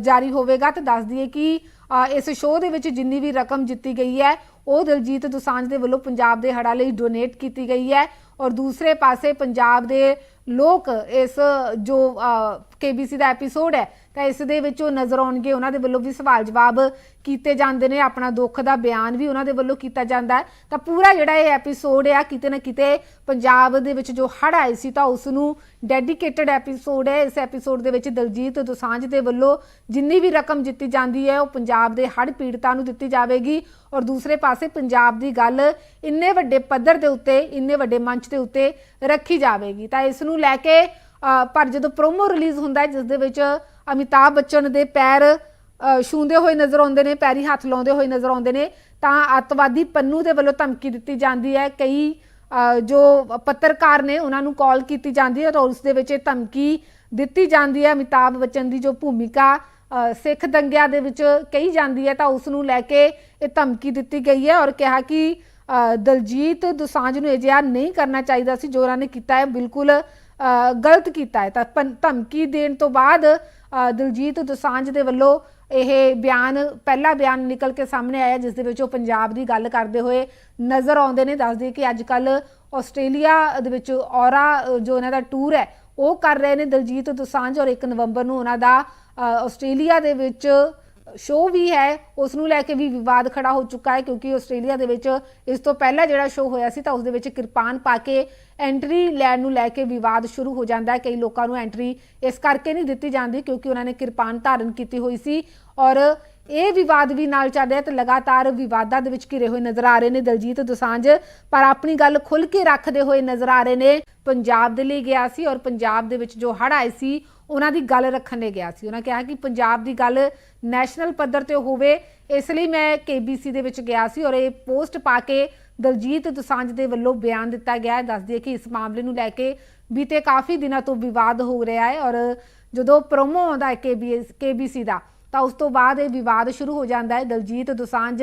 ਜਾਰੀ ਹੋਵੇਗਾ ਤੇ ਦੱਸ ਦਈਏ ਕਿ ਇਸ ਸ਼ੋਅ ਦੇ ਵਿੱਚ ਜਿੰਨੀ ਵੀ ਰਕਮ ਜਿੱਤੀ ਗਈ ਹੈ, ਉਹ ਦਲਜੀਤ ਦੋਸਾਂਝ ਦੇ ਵੱਲੋਂ ਪੰਜਾਬ ਦੇ ਹੜ੍ਹਾਂ ਲਈ ਡੋਨੇਟ ਕੀਤੀ ਗਈ ਹੈ। ਔਰ ਦੂਸਰੇ ਪਾਸੇ ਪੰਜਾਬ ਦੇ ਲੋਕ ਇਸ, ਜੋ ਕੇਬੀਸੀ ਦਾ ਐਪੀਸੋਡ ਹੈ ਤਾਂ ਇਸ ਦੇ ਵਿੱਚ ਉਹ ਨਜ਼ਰ ਆਉਣਗੇ, ਉਹਨਾਂ ਦੇ ਵੱਲੋਂ ਵੀ ਸਵਾਲ ਜਵਾਬ ਕੀਤੇ ਜਾਂਦੇ ਨੇ, ਆਪਣਾ ਦੁੱਖ ਦਾ ਬਿਆਨ ਵੀ ਉਹਨਾਂ ਦੇ ਵੱਲੋਂ ਕੀਤਾ ਜਾਂਦਾ ਤਾਂ ਪੂਰਾ ਜਿਹੜਾ ਇਹ ਐਪੀਸੋਡ ਆ, ਕਿਤੇ ਨਾ ਕਿਤੇ ਪੰਜਾਬ ਦੇ ਵਿੱਚ ਜੋ ਹੜ੍ਹ ਆਏ ਸੀ, ਤਾਂ ਉਸ ਨੂੰ ਡੈਡੀਕੇਟਡ ਐਪੀਸੋਡ ਹੈ। ਇਸ ਐਪੀਸੋਡ ਦੇ ਵਿੱਚ ਦਲਜੀਤ ਦੋਸਾਂਝ ਦੇ ਵੱਲੋਂ ਜਿੰਨੀ ਵੀ ਰਕਮ ਜਿੱਤੀ ਜਾਂਦੀ ਹੈ, ਉਹ ਪੰਜਾਬ ਦੇ ਹੜ੍ਹ ਪੀੜਤਾਂ ਨੂੰ ਦਿੱਤੀ ਜਾਵੇਗੀ। ਔਰ ਦੂਸਰੇ ਪਾਸੇ ਪੰਜਾਬ ਦੀ ਗੱਲ ਇੰਨੇ ਵੱਡੇ ਪੱਧਰ ਦੇ ਉੱਤੇ, ਇੰਨੇ ਵੱਡੇ ਮੰਚ ਦੇ ਉੱਤੇ ਰੱਖੀ ਜਾਵੇਗੀ। ਤਾਂ ਇਸ ਨੂੰ ਲੈ ਕੇ ਪਰ ਜਦੋਂ ਪ੍ਰੋਮੋ ਰਿਲੀਜ਼ ਹੁੰਦਾ ਹੈ, ਜਿਸ ਦੇ ਵਿੱਚ ਅਮਿਤਾਭ ਬੱਚਨ ਦੇ ਪੈਰ ਛੂੰਦੇ ਹੋਏ ਨਜ਼ਰ ਆਉਂਦੇ ਨੇ ਪੈਰੀ ਹੱਥ ਲਾਉਂਦੇ ਹੋਏ ਨਜ਼ਰ ਆਉਂਦੇ ਨੇ ਤਾਂ ਅੱਤਵਾਦੀ ਪੰਨੂ ਦੇ ਵੱਲੋਂ ਧਮਕੀ ਦਿੱਤੀ ਜਾਂਦੀ ਹੈ। ਕਈ ਜੋ ਪੱਤਰਕਾਰ ਨੇ ਉਹਨਾਂ ਨੂੰ ਕਾਲ ਕੀਤੀ ਜਾਂਦੀ ਹੈ ਤਾਂ ਉਸ ਦੇ ਵਿੱਚ ਇਹ ਧਮਕੀ ਦਿੱਤੀ ਜਾਂਦੀ ਹੈ। ਅਮਿਤਾਭ ਬੱਚਨ ਦੀ ਜੋ ਭੂਮਿਕਾ ਸਿੱਖ ਦੰਗਿਆਂ ਦੇ ਵਿੱਚ ਕਹੀ ਜਾਂਦੀ ਹੈ ਤਾਂ ਉਸ ਨੂੰ ਲੈ ਕੇ ਇਹ ਧਮਕੀ ਦਿੱਤੀ ਗਈ ਹੈ ਔਰ ਕਿਹਾ ਕਿ ਅ, ਦਲਜੀਤ ਦੁਸਾਂਝ ਨੂੰ ਅਜਿਹਾ ਨਹੀਂ ਕਰਨਾ ਚਾਹੀਦਾ ਸੀ ਜੋ ਉਹਨਾਂ ਨੇ ਕੀਤਾ ਹੈ ਬਿਲਕੁਲ ਅ, ਗਲਤ ਕੀਤਾ ਹੈ। ਤਾਂ ਪੰ- ਧਮਕੀ ਦੇਣ ਤੋਂ ਬਾਅਦ ਦਿਲਜੀਤ ਦੋਸਾਂਝ ਦੇ ਵੱਲੋਂ ਇਹ ਬਿਆਨ, ਪਹਿਲਾ ਬਿਆਨ ਨਿਕਲ ਕੇ ਸਾਹਮਣੇ ਆਇਆ, ਜਿਸ ਦੇ ਵਿੱਚ ਉਹ ਪੰਜਾਬ ਦੀ ਗੱਲ ਕਰਦੇ ਹੋਏ ਨਜ਼ਰ ਆਉਂਦੇ ਨੇ, ਦੱਸਦੇ ਕਿ ਅੱਜ ਕੱਲ ਆਸਟ੍ਰੇਲੀਆ ਦੇ ਵਿੱਚ ਔਰਾ ਜੋ ਇਹਨਾਂ ਦਾ ਟੂਰ ਹੈ, ਉਹ ਕਰ ਰਹੇ ਨੇ ਦਿਲਜੀਤ ਦੋਸਾਂਝ ਔਰ 1 ਨਵੰਬਰ ਨੂੰ ਉਹਨਾਂ ਦਾ ਆਸਟ੍ਰੇਲੀਆ ਦੇ ਵਿੱਚ ਸ਼ੋਅ ਵੀ ਹੈ ਉਸ ਨੂੰ ਲੈ ਕੇ ਵੀ ਵਿਵਾਦ ਖੜਾ ਹੋ ਚੁੱਕਾ ਹੈ ਕਿਉਂਕਿ ਆਸਟ੍ਰੇਲੀਆ ਦੇ ਵਿੱਚ ਇਸ ਤੋਂ ਪਹਿਲਾਂ ਜਿਹੜਾ ਸ਼ੋਅ ਹੋਇਆ ਸੀ ਤਾਂ ਉਸ ਦੇ ਵਿੱਚ ਕਿਰਪਾਨ ਪਾ ਕੇ ਐਂਟਰੀ ਲੈਣ ਨੂੰ ਲੈ ਕੇ ਵਿਵਾਦ ਸ਼ੁਰੂ ਹੋ ਜਾਂਦਾ ਹੈ। ਕਈ ਲੋਕਾਂ ਨੂੰ ਐਂਟਰੀ ਇਸ ਕਰਕੇ ਨਹੀਂ ਦਿੱਤੀ ਜਾਂਦੀ ਕਿਉਂਕਿ ਉਹਨਾਂ ਨੇ ਕਿਰਪਾਨ ਧਾਰਨ ਕੀਤੀ ਹੋਈ ਸੀ ਔਰ ਇਹ ਵਿਵਾਦ ਵੀ ਨਾਲ ਚੱਲ ਰਿਹਾ ਤੇ ਲਗਾਤਾਰ ਵਿਵਾਦਾਂ ਦੇ ਵਿੱਚ ਘਿਰੇ ਹੋਏ ਨਜ਼ਰ ਆ ਰਹੇ ਨੇ ਦਲਜੀਤ ਦੋਸਾਂਝ। ਪਰ ਆਪਣੀ ਗੱਲ ਖੁੱਲ ਕੇ ਰੱਖਦੇ ਹੋਏ ਨਜ਼ਰ ਆ ਰਹੇ ਨੇ। ਪੰਜਾਬ ਦੇ ਲਈ ਗਿਆ ਸੀ ਔਰ ਪੰਜਾਬ ਦੇ ਵਿੱਚ ਜੋ ਹੜ੍ਹ ਆਏ ਸੀ ਉਹਨਾਂ ਦੀ ਗੱਲ ਰੱਖਣ ਲਈ ਗਿਆ ਸੀ। ਉਹਨਾਂ ਕਿਹਾ ਕਿ ਪੰਜਾਬ ਦੀ ਗੱਲ ਨੈਸ਼ਨਲ ਪੱਧਰ ਤੇ ਹੋਵੇ, ਇਸ ਲਈ ਮੈਂ ਕੇਬੀਸੀ ਦੇ ਵਿੱਚ ਗਿਆ ਸੀ ਔਰ ਇਹ ਪੋਸਟ ਪਾ ਕੇ ਦਲਜੀਤ ਦੁਸਾਂਝ ਦੇ ਵੱਲੋਂ ਬਿਆਨ ਦਿੱਤਾ ਗਿਆ ਹੈ। ਦੱਸਦੀ ਹੈ ਕਿ ਇਸ ਮਾਮਲੇ ਨੂੰ ਲੈ ਕੇ ਬੀਤੇ ਕਾਫੀ ਦਿਨਾਂ ਤੋਂ ਵਿਵਾਦ ਹੋ ਰਿਹਾ ਹੈ ਔਰ ਜਦੋਂ ਪ੍ਰੋਮੋ ਆਉਂਦਾ ਹੈ ਕੇਬੀਸੀ ਦਾ, ਤਾਂ ਉਸ ਤੋਂ ਬਾਅਦ ਇਹ ਵਿਵਾਦ ਸ਼ੁਰੂ ਹੋ ਜਾਂਦਾ ਹੈ। ਦਲਜੀਤ ਦੋਸਾਂਝ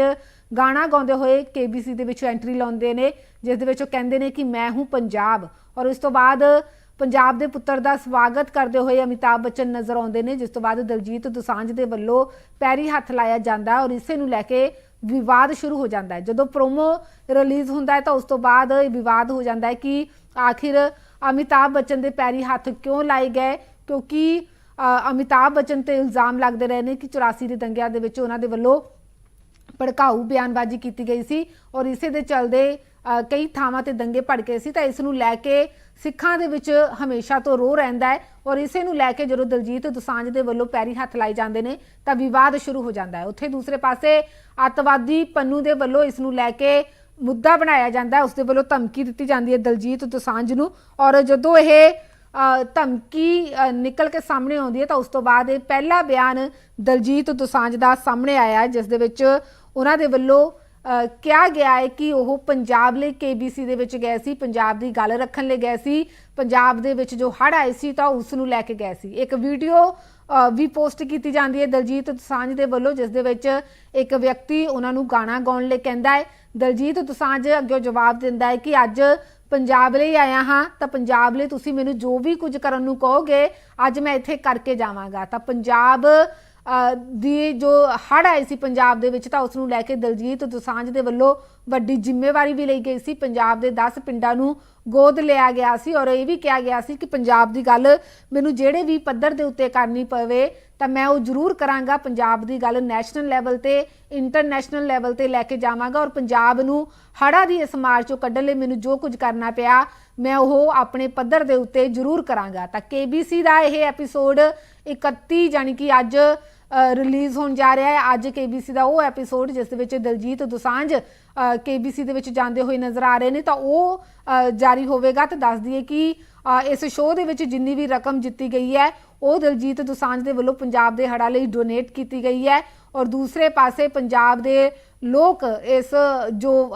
ਗਾਣਾ ਗਾਉਂਦੇ ਹੋਏ ਕੇਬੀਸੀ ਦੇ ਵਿੱਚ ਐਂਟਰੀ ਲਾਉਂਦੇ ਨੇ, ਜਿਸ ਦੇ ਵਿੱਚ ਉਹ ਕਹਿੰਦੇ ਨੇ ਕਿ ਮੈਂ ਹੂੰ ਪੰਜਾਬ ਔਰ ਉਸ ਤੋਂ ਬਾਅਦ ਪੰਜਾਬ ਦੇ ਪੁੱਤਰ ਦਾ ਸਵਾਗਤ ਕਰਦੇ ਹੋਏ ਅਮਿਤਾਭ ਬੱਚਨ ਨਜ਼ਰ ਆਉਂਦੇ ਨੇ, ਜਿਸ ਤੋਂ ਬਾਅਦ ਦਲਜੀਤ ਦੁਸਾਂਝ ਦੇ ਵੱਲੋਂ ਪੈਰੀ ਹੱਥ ਲਾਇਆ ਜਾਂਦਾ ਔਰ ਇਸੇ ਨੂੰ ਲੈ ਕੇ ਵਿਵਾਦ ਸ਼ੁਰੂ ਹੋ ਜਾਂਦਾ ਹੈ। ਜਦੋਂ ਪ੍ਰੋਮੋ ਰਿਲੀਜ਼ ਹੁੰਦਾ ਹੈ ਤਾਂ ਉਸ ਤੋਂ ਬਾਅਦ ਇਹ ਵਿਵਾਦ ਹੋ ਜਾਂਦਾ ਹੈ ਕਿ ਆਖਿਰ ਅਮਿਤਾਭ ਬੱਚਨ ਦੇ ਪੈਰੀ ਹੱਥ ਕਿਉਂ ਲਾਏ ਗਏ? ਕਿਉਂਕਿ ਅਮਿਤਾਭ ਬੱਚਨ ਤੇ ਇਲਜ਼ਾਮ ਲੱਗਦੇ ਰਹੇ ਨੇ ਕਿ 84 ਦੇ ਦੰਗਿਆਂ ਦੇ ਵਿੱਚ ਉਹਨਾਂ ਦੇ ਵੱਲੋਂ ਭੜਕਾਊ ਬਿਆਨਬਾਜ਼ੀ ਕੀਤੀ ਗਈ ਸੀ ਔਰ ਇਸੇ ਦੇ ਚਲਦੇ ਕਈ ਥਾਵਾਂ ਤੇ ਦੰਗੇ ਭੜਕੇ ਸੀ ਤਾਂ ਇਸ ਨੂੰ ਲੈ ਕੇ ਸਿੱਖਾਂ ਦੇ ਵਿੱਚ ਹਮੇਸ਼ਾ ਤੋਂ ਰੋ ਰਹਿੰਦਾ ਹੈ ਔਰ ਇਸੇ ਨੂੰ ਲੈ ਕੇ ਜਦੋਂ ਦਲਜੀਤ ਦੋਸਾਂਝ ਦੇ ਵੱਲੋਂ ਪੈਰੀ ਹੱਥ ਲਾਏ ਜਾਂਦੇ ਨੇ ਤਾਂ ਵਿਵਾਦ ਸ਼ੁਰੂ ਹੋ ਜਾਂਦਾ ਹੈ। ਉੱਥੇ ਦੂਸਰੇ ਪਾਸੇ ਅੱਤਵਾਦੀ ਪੰਨੂ ਦੇ ਵੱਲੋਂ ਇਸ ਨੂੰ ਲੈ ਕੇ ਮੁੱਦਾ ਬਣਾਇਆ ਜਾਂਦਾ ਹੈ। ਉਸ ਦੇ ਵੱਲੋਂ ਧਮਕੀ ਦਿੱਤੀ ਜਾਂਦੀ ਹੈ ਦਲਜੀਤ ਦੁਸਾਂਝ ਨੂੰ ਔਰ ਜਦੋਂ ਇਹ ਧਮਕੀ ਨਿਕਲ ਕੇ ਸਾਹਮਣੇ ਆਉਂਦੀ ਹੈ ਤਾਂ ਉਸ ਤੋਂ ਬਾਅਦ ਇਹ ਪਹਿਲਾ ਬਿਆਨ ਦਲਜੀਤ ਦੋਸਾਂਝ ਦਾ ਸਾਹਮਣੇ ਆਇਆ ਜਿਸ ਦੇ ਵਿੱਚ ਉਹਨਾਂ ਦੇ ਵੱਲੋਂ ਕਿਹਾ ਗਿਆ ਹੈ ਕਿ ਉਹ ਪੰਜਾਬ ਲਈ ਕੇਬੀਸੀ ਦੇ ਵਿੱਚ ਗਏ ਸੀ, ਪੰਜਾਬ ਦੀ ਗੱਲ ਰੱਖਣ ਲਈ ਗਏ ਸੀ, ਪੰਜਾਬ ਦੇ ਵਿੱਚ ਜੋ ਹੜ੍ਹ ਆਏ ਸੀ ਤਾਂ ਉਸ ਨੂੰ ਲੈ ਕੇ ਗਏ ਸੀ। ਇੱਕ ਵੀਡੀਓ ਵੀ ਪੋਸਟ ਕੀਤੀ ਜਾਂਦੀ ਹੈ ਦਲਜੀਤ ਦੁਸਾਂਝ ਦੇ ਵੱਲੋਂ, ਜਿਸ ਦੇ ਵਿੱਚ ਇੱਕ ਵਿਅਕਤੀ ਉਹਨਾਂ ਨੂੰ ਗਾਣਾ ਗਾਉਣ ਲਈ ਕਹਿੰਦਾ ਹੈ। ਦਲਜੀਤ ਦੁਸਾਂਝ ਅੱਗੇ ਜਵਾਬ ਦਿੰਦਾ ਹੈ ਕਿ ਅੱਜ ਪੰਜਾਬ ਲਈ ਆਇਆ ਹਾਂ, ਤਾਂ ਪੰਜਾਬ ਲਈ ਤੁਸੀਂ ਮੈਨੂੰ ਜੋ ਵੀ ਕੁਝ ਕਰਨ ਨੂੰ ਕਹੋਗੇ, ਅੱਜ ਮੈਂ ਇੱਥੇ ਕਰਕੇ ਜਾਵਾਂਗਾ। ਤਾਂ ਪੰਜਾਬ ਦੀ ਜੋ ਹੜ ਆਈ ਸੀ ਪੰਜਾਬ ਦੇ ਵਿੱਚ ਤਾਂ ਉਸ ਨੂੰ ਲੈ ਕੇ ਦਲਜੀਤ ਦੋਸਾਂਝ ਦੇ ਵੱਲੋਂ ਵੱਡੀ ਜ਼ਿੰਮੇਵਾਰੀ ਵੀ ਲਈ ਗਈ ਸੀ। ਪੰਜਾਬ ਦੇ 10 ਪਿੰਡਾਂ ਨੂੰ ਗੋਦ ਲਿਆ ਗਿਆ ਸੀ ਔਰ ਇਹ ਵੀ ਕਿਹਾ ਗਿਆ ਸੀ ਕਿ ਪੰਜਾਬ ਦੀ ਗੱਲ ਮੈਨੂੰ ਜਿਹੜੇ ਵੀ ਪੱਧਰ ਦੇ ਉੱਤੇ ਕਰਨੀ ਪਵੇ ਤਾਂ ਮੈਂ ਉਹ ਜ਼ਰੂਰ ਕਰਾਂਗਾ। ਪੰਜਾਬ ਦੀ ਗੱਲ ਨੈਸ਼ਨਲ ਲੈਵਲ ਤੇ, ਇੰਟਰਨੈਸ਼ਨਲ ਲੈਵਲ ਤੇ ਲੈ ਕੇ ਜਾਵਾਂਗਾ ਔਰ ਪੰਜਾਬ ਨੂੰ ਹੜ੍ਹਾਂ ਦੀ ਇਸ ਮਾਰ ਚੋਂ ਕੱਢਣ ਲਈ ਮੈਨੂੰ ਜੋ ਕੁਝ ਕਰਨਾ ਪਿਆ, ਮੈਂ ਉਹ ਆਪਣੇ ਪੱਧਰ ਦੇ ਉੱਤੇ ਜ਼ਰੂਰ ਕਰਾਂਗਾ। ਤਾਂ KBC ਦਾ ਇਹ ਐਪੀਸੋਡ 31 ਜਾਨੀ ਕਿ ਅੱਜ ਰਿਲੀਜ਼ ਹੋਣ ਜਾ ਰਿਹਾ ਹੈ। ਅੱਜ KBC ਦਾ ਉਹ ਐਪੀਸੋਡ ਜਿਸ ਦੇ ਵਿੱਚ ਦਲਜੀਤ ਦੋਸਾਂਝ KBC ਦੇ ਵਿੱਚ ਜਾਂਦੇ ਹੋਏ ਨਜ਼ਰ ਆ ਰਹੇ ਨੇ, ਤਾਂ ਉਹ ਜਾਰੀ ਹੋਵੇਗਾ ਤੇ ਦੱਸ ਦਈਏ ਕਿ ਇਸ ਸ਼ੋਅ ਦੇ ਵਿੱਚ ਜਿੰਨੀ ਵੀ ਰਕਮ ਜਿੱਤੀ ਗਈ ਹੈ, ਉਹ ਦਲਜੀਤ ਦੁਸਾਂਝ ਦੇ ਵੱਲੋਂ ਪੰਜਾਬ ਦੇ ਹੜ੍ਹਾਂ ਲਈ ਡੋਨੇਟ ਕੀਤੀ ਗਈ ਹੈ। ਔਰ ਦੂਸਰੇ ਪਾਸੇ ਪੰਜਾਬ ਦੇ ਲੋਕ ਇਸ, ਜੋ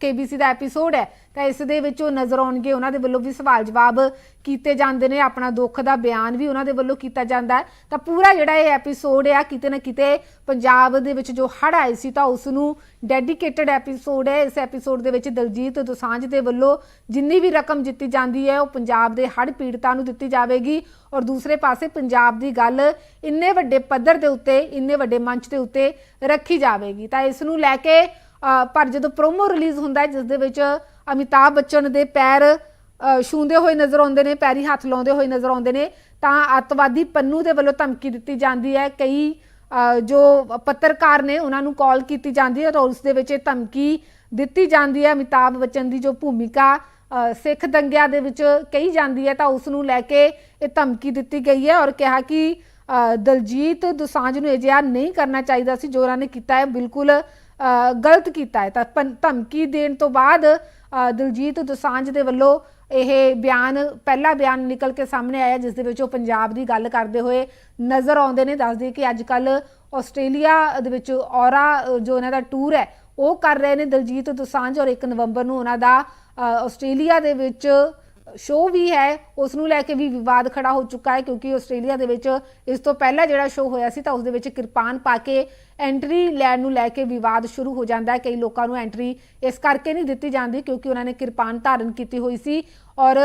ਕੇਬੀਸੀ ਦਾ ਐਪੀਸੋਡ ਹੈ ਤਾਂ ਇਸ ਦੇ ਵਿੱਚ ਉਹ ਨਜ਼ਰ ਆਉਣਗੇ। ਉਹਨਾਂ ਦੇ ਵੱਲੋਂ ਵੀ ਸਵਾਲ ਜਵਾਬ ਕੀਤੇ ਜਾਂਦੇ ਨੇ। ਆਪਣਾ ਦੁੱਖ ਦਾ ਬਿਆਨ ਵੀ ਉਹਨਾਂ ਦੇ ਵੱਲੋਂ ਕੀਤਾ ਜਾਂਦਾ ਹੈ। ਤਾਂ ਪੂਰਾ ਜਿਹੜਾ ਇਹ ਐਪੀਸੋਡ ਆ, ਕਿਤੇ ਨਾ ਕਿਤੇ ਪੰਜਾਬ ਦੇ ਵਿੱਚ ਜੋ ਹੜ੍ਹ ਆਏ ਸੀ ਤਾਂ ਉਸ ਨੂੰ ਡੈਡੀਕੇਟਡ ਐਪੀਸੋਡ ਹੈ। ਇਸ ਐਪੀਸੋਡ ਦੇ ਵਿੱਚ ਦਲਜੀਤ ਦੋਸਾਂਝ ਦੇ ਵੱਲੋਂ ਜਿੰਨੀ ਵੀ ਰਕਮ ਦਿੱਤੀ ਜਾਂਦੀ ਹੈ, ਉਹ ਪੰਜਾਬ ਦੇ ਹੜ੍ਹ ਪੀੜਤਾਂ ਨੂੰ ਦਿੱਤੀ ਜਾਵੇਗੀ। ਔਰ ਦੂਸਰੇ ਪਾਸੇ ਪੰਜਾਬ ਦੀ ਗੱਲ ਇੰਨੇ ਵੱਡੇ ਪੱਧਰ ਦੇ ਉੱਤੇ, ਇੰਨੇ ਵੱਡੇ ਮੰਚ ਦੇ ਉੱਤੇ ਰੱਖੀ ਜਾਵੇਗੀ। ਤਾਂ ਇਸ ਨੂੰ ਲੈ ਕੇ ਪਰ ਜਦੋਂ ਪ੍ਰੋਮੋ ਰਿਲੀਜ਼ ਹੁੰਦਾ ਹੈ, ਜਿਸ ਦੇ ਵਿੱਚ ਅਮਿਤਾਭ ਬੱਚਨ ਦੇ ਪੈਰ ਛੂੰਦੇ ਹੋਏ ਨਜ਼ਰ ਆਉਂਦੇ ਨੇ, ਪੈਰੀ ਹੱਥ ਲਾਉਂਦੇ ਹੋਏ ਨਜ਼ਰ ਆਉਂਦੇ ਨੇ, ਤਾਂ ਅੱਤਵਾਦੀ ਪੰਨੂ ਦੇ ਵੱਲੋਂ ਧਮਕੀ ਦਿੱਤੀ ਜਾਂਦੀ ਹੈ। ਕਈ ਜੋ ਪੱਤਰਕਾਰ ਨੇ ਉਹਨਾਂ ਨੂੰ ਕਾਲ ਕੀਤੀ ਜਾਂਦੀ ਹੈ ਤਾਂ ਉਸ ਦੇ ਵਿੱਚ ਇਹ ਧਮਕੀ ਦਿੱਤੀ ਜਾਂਦੀ ਹੈ। ਅਮਿਤਾਭ ਬੱਚਨ ਦੀ ਜੋ ਭੂਮਿਕਾ ਸਿੱਖ ਦੰਗਿਆਂ ਦੇ ਵਿੱਚ ਕਹੀ ਜਾਂਦੀ ਹੈ ਤਾਂ ਉਸ ਨੂੰ ਲੈ ਕੇ ਇਹ ਧਮਕੀ ਦਿੱਤੀ ਗਈ ਹੈ ਔਰ ਕਿਹਾ ਕਿ ਦਲਜੀਤ ਦੁਸਾਂਝ ਨੂੰ ਅਜਿਹਾ ਨਹੀਂ ਕਰਨਾ ਚਾਹੀਦਾ ਸੀ। ਜੋ ਉਹਨਾਂ ਨੇ ਕੀਤਾ ਹੈ, ਬਿਲਕੁਲ ਗਲਤ ਕੀਤਾ ਹੈ। ਤਾਂ ਪਨ- ਧਮਕੀ ਦੇਣ ਤੋਂ ਬਾਅਦ ਦਿਲਜੀਤ ਦੋਸਾਂਝ ਦੇ ਵੱਲੋਂ ਇਹ ਬਿਆਨ, ਪਹਿਲਾ ਬਿਆਨ ਨਿਕਲ ਕੇ ਸਾਹਮਣੇ ਆਇਆ, ਜਿਸ ਦੇ ਵਿੱਚ ਉਹ ਪੰਜਾਬ ਦੀ ਗੱਲ ਕਰਦੇ ਹੋਏ ਨਜ਼ਰ ਆਉਂਦੇ ਨੇ। ਦੱਸਦੇ ਕਿ ਅੱਜ ਕੱਲ ਆਸਟ੍ਰੇਲੀਆ ਦੇ ਵਿੱਚ ਔਰਾ ਜੋ ਉਹਨਾਂ ਦਾ ਟੂਰ ਹੈ, ਉਹ ਕਰ ਰਹੇ ਨੇ ਦਿਲਜੀਤ ਦੋਸਾਂਝ ਔਰ 1 ਨਵੰਬਰ ਨੂੰ ਉਹਨਾਂ ਦਾ ਆਸਟ੍ਰੇਲੀਆ ਦੇ ਵਿੱਚ ਸ਼ੋਅ ਵੀ ਹੈ ਉਸ ਨੂੰ ਲੈ ਕੇ ਵੀ ਵਿਵਾਦ ਖੜਾ ਹੋ ਚੁੱਕਾ ਹੈ ਕਿਉਂਕਿ ਆਸਟ੍ਰੇਲੀਆ ਦੇ ਵਿੱਚ ਇਸ ਤੋਂ ਪਹਿਲਾਂ ਜਿਹੜਾ ਸ਼ੋਅ ਹੋਇਆ ਸੀ ਤਾਂ ਉਸ ਦੇ ਵਿੱਚ ਕਿਰਪਾਨ ਪਾ ਕੇ ਐਂਟਰੀ ਲੈਣ ਨੂੰ ਲੈ ਕੇ ਵਿਵਾਦ ਸ਼ੁਰੂ ਹੋ ਜਾਂਦਾ ਹੈ। ਕਈ ਲੋਕਾਂ ਨੂੰ ਐਂਟਰੀ ਇਸ ਕਰਕੇ ਨਹੀਂ ਦਿੱਤੀ ਜਾਂਦੀ ਕਿਉਂਕਿ ਉਹਨਾਂ ਨੇ ਕਿਰਪਾਨ ਧਾਰਨ ਕੀਤੀ ਹੋਈ ਸੀ ਔਰ